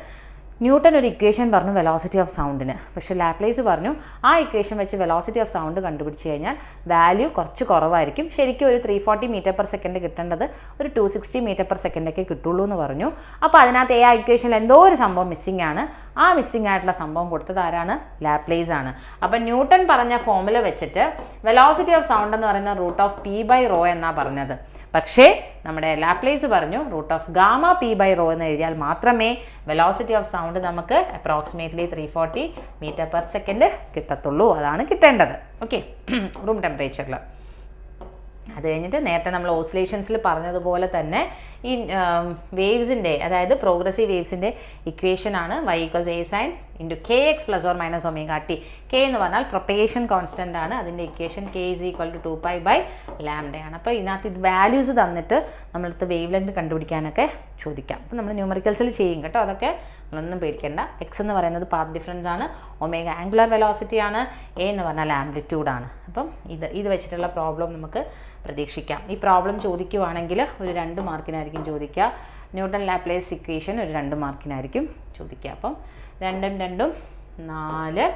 ന്യൂട്ടൺ ഒരു ഇക്വേഷൻ പറഞ്ഞു വെലോസിറ്റി ഓഫ് സൗണ്ടിന് പക്ഷേ ലാപ്ലേസ് പറഞ്ഞു ആ ഇക്വേഷൻ വെച്ച് വെലോസിറ്റി ഓഫ് സൗണ്ട് കണ്ടുപിടിച്ച് കഴിഞ്ഞാൽ വാല്യൂ കുറച്ച് കുറവായിരിക്കും. ശരിക്കും ഒരു three forty meter per second കിട്ടേണ്ടത് ഒരു ടു സിക്സ്റ്റി മീറ്റർ പെർ സെക്കൻഡൊക്കെ കിട്ടുള്ളൂ എന്ന് പറഞ്ഞു. അപ്പോൾ അതിനകത്ത് ആ ഇക്വേഷനിൽ എന്തോ ഒരു സംഭവം മിസ്സിംഗ് ആണ്. ആ മിസ്സിംഗ് ആയിട്ടുള്ള സംഭവം കൊടുത്തത് ആരാണ്? ലാപ്ലേസ് ആണ്. അപ്പം ന്യൂട്ടൺ പറഞ്ഞ ഫോമുല വെച്ചിട്ട് വെലോസിറ്റി ഓഫ് സൗണ്ട് എന്ന് പറയുന്ന root of P by rho എന്നാണ് പറഞ്ഞത്. പക്ഷേ നമ്മുടെ ലാപ്ലേസ് പറഞ്ഞു root of gamma P by rho എന്ന് എഴുതിയാൽ മാത്രമേ വെലോസിറ്റി ഓഫ് സൗണ്ട് നമുക്ക് approximately three forty meter per second കിട്ടത്തുള്ളൂ. അതാണ് കിട്ടേണ്ടത്. ഓക്കെ റൂം ടെമ്പറേച്ചറിൽ അത് കഴിഞ്ഞിട്ട് നേരത്തെ നമ്മൾ ഓസിലേഷൻസിൽ പറഞ്ഞതുപോലെ തന്നെ ഈ വേവ്സിന്റെ അതായത് പ്രോഗ്രസീവ് വേവ്സിന്റെ ഇക്വേഷൻ ആണ് Y equals A sine into K X plus or minus omega T K എന്ന് പറഞ്ഞാൽ പ്രൊപ്പേഷൻ കോൺസ്റ്റന്റ് ആണ്. അതിന്റെ equation K is equal to two pi by ലാംഡയാണ് അപ്പോൾ ഇതിനകത്ത് ഇത് വാല്യൂസ് തന്നിട്ട് നമ്മളടുത്ത് വേവ് ലെങ്ത് കണ്ടുപിടിക്കാനൊക്കെ ചോദിക്കാം. അപ്പോൾ നമ്മൾ ന്യൂമറിക്കൽസിൽ ചെയ്യും കേട്ടോ. അതൊക്കെ നമ്മളൊന്നും പേടിക്കേണ്ട. എക്സ് എന്ന് പറയുന്നത് പാത്ത് ഡിഫറൻസ് ആണ്. ഒമേഗ ആംഗുലർ വെലോസിറ്റി ആണ്. എ എന്ന് പറഞ്ഞാൽ ആംപ്ലിറ്റ്യൂഡ് ആണ്. അപ്പം ഇത് ഇത് വെച്ചിട്ടുള്ള പ്രോബ്ലം നമുക്ക് പ്രതീക്ഷിക്കാം. ഈ പ്രോബ്ലം ചോദിക്കുവാണെങ്കിൽ ഒരു രണ്ട് മാർക്കിനായിരിക്കും ചോദിക്കുക. ന്യൂട്ടൺ ലാപ്ലേസ് ഇക്വേഷൻ ഒരു രണ്ട് മാർക്കിനായിരിക്കും ചോദിക്കുക. അപ്പം രണ്ടും രണ്ടും നാല്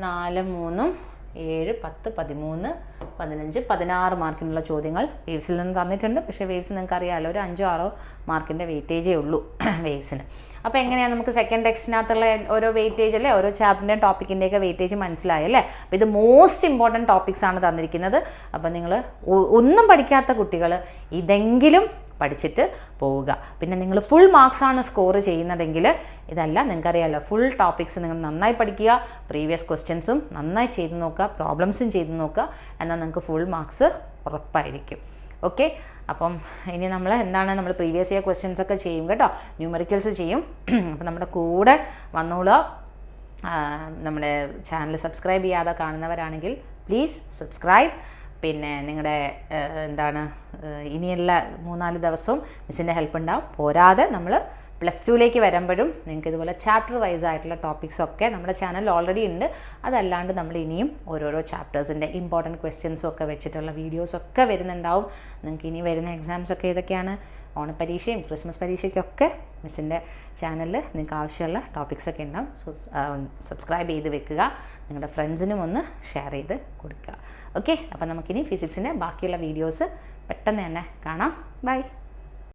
നാല് മൂന്നും ഏഴ് പത്ത് പതിമൂന്ന് പതിനഞ്ച് പതിനാറ് മാർക്കിനുള്ള ചോദ്യങ്ങൾ വേവ്സിൽ നിന്ന് തന്നിട്ടുണ്ട്. പക്ഷേ വേവ്സ് നിങ്ങൾക്ക് അറിയാമല്ലോ ഒരു അഞ്ചോ ആറോ മാർക്കിന്റെ വെയിറ്റേജേ ഉള്ളൂ വേവ്സിന്. അപ്പോൾ എങ്ങനെയാണ് നമുക്ക് സെക്കൻഡ് ടെക്സ്റ്റിനകത്തുള്ള ഓരോ വെയിറ്റേജ് അല്ലേ? ഓരോ ചാപ്റ്ററിന്റെയും ടോപ്പിക്കിന്റെയൊക്കെ വെയിറ്റേജ് മനസ്സിലായല്ലേ അപ്പോൾ ഇത് മോസ്റ്റ് ഇമ്പോർട്ടന്റ് ടോപ്പിക്സ് ആണ് തന്നിരിക്കുന്നത്. അപ്പോൾ നിങ്ങൾ ഒന്നും പഠിക്കാത്ത കുട്ടികൾ ഇതെങ്കിലും പഠിച്ചിട്ട് പോവുക. പിന്നെ നിങ്ങൾ ഫുൾ മാർക്സാണ് സ്കോർ ചെയ്യുന്നതെങ്കിൽ ഇതല്ല നിങ്ങൾക്കറിയാമല്ലോ ഫുൾ ടോപ്പിക്സ് നിങ്ങൾ നന്നായി പഠിക്കുക പ്രീവിയസ് ക്വസ്റ്റ്യൻസും നന്നായി ചെയ്തു നോക്കുക പ്രോബ്ലംസും ചെയ്ത് നോക്കുക എന്നാൽ നിങ്ങൾക്ക് ഫുൾ മാർക്സ് ഉറപ്പായിരിക്കും. ഓക്കെ അപ്പം ഇനി നമ്മൾ എന്താണ് നമ്മൾ പ്രീവിയസ് ഇയർ ക്വസ്റ്റ്യൻസ് ഒക്കെ ചെയ്യും കേട്ടോ. ന്യൂമറിക്കൽസ് ചെയ്യും. അപ്പം നമ്മുടെ കൂടെ വന്നോളുക. നമ്മുടെ ചാനൽ സബ്സ്ക്രൈബ് ചെയ്യാതെ കാണുന്നവരാണെങ്കിൽ പ്ലീസ് സബ്സ്ക്രൈബ് പിന്നെ നിങ്ങളുടെ എന്താണ് ഇനിയെല്ലാ മൂന്നാൽ ദിവസവും മിസ്സിന്റെ ഹെൽപ്പ് ഉണ്ടാവും. പോരാതെ നമ്മൾ പ്ലസ് ടുവിലേക്ക് വരുമ്പോഴും നിങ്ങൾക്ക് ഇതുപോലെ ചാപ്റ്റർ വൈസ് ആയിട്ടുള്ള ടോപ്പിക്സ് ഒക്കെ നമ്മുടെ ചാനൽ ഓൾറെഡി ഉണ്ട്. അതല്ലാണ്ട് നമ്മൾ ഇനിയും ഓരോരോ ചാപ്റ്റേഴ്സിന്റെ ഇമ്പോർട്ടന്റ് ക്വസ്റ്റ്യൻസും ഒക്കെ വെച്ചിട്ടുള്ള വീഡിയോസ് ഒക്കെ വരുന്നുണ്ടാവും. നിങ്ങൾക്ക് ഇനി വരുന്ന എക്സാംസ് ഒക്കെ ഏതൊക്കെയാണ്? ഓണപ്പരീക്ഷയും ക്രിസ്മസ് പരീക്ഷയ്ക്കൊക്കെ മിസ്സിന്റെ ചാനലിൽ നിങ്ങൾക്ക് ആവശ്യമുള്ള ടോപ്പിക്സ് ഒക്കെ ഉണ്ടാവും. സോ സബ്സ്ക്രൈബ് ചെയ്ത് വെക്കുക. നിങ്ങളുടെ ഫ്രണ്ട്സിനും ഒന്ന് ഷെയർ ചെയ്ത് കൊടുക്കുക. ഓക്കെ അപ്പോൾ നമുക്കിനി ഫിസിക്സിന്റെ ബാക്കിയുള്ള വീഡിയോസ് പെട്ടെന്ന് തന്നെ കാണാം. ബൈ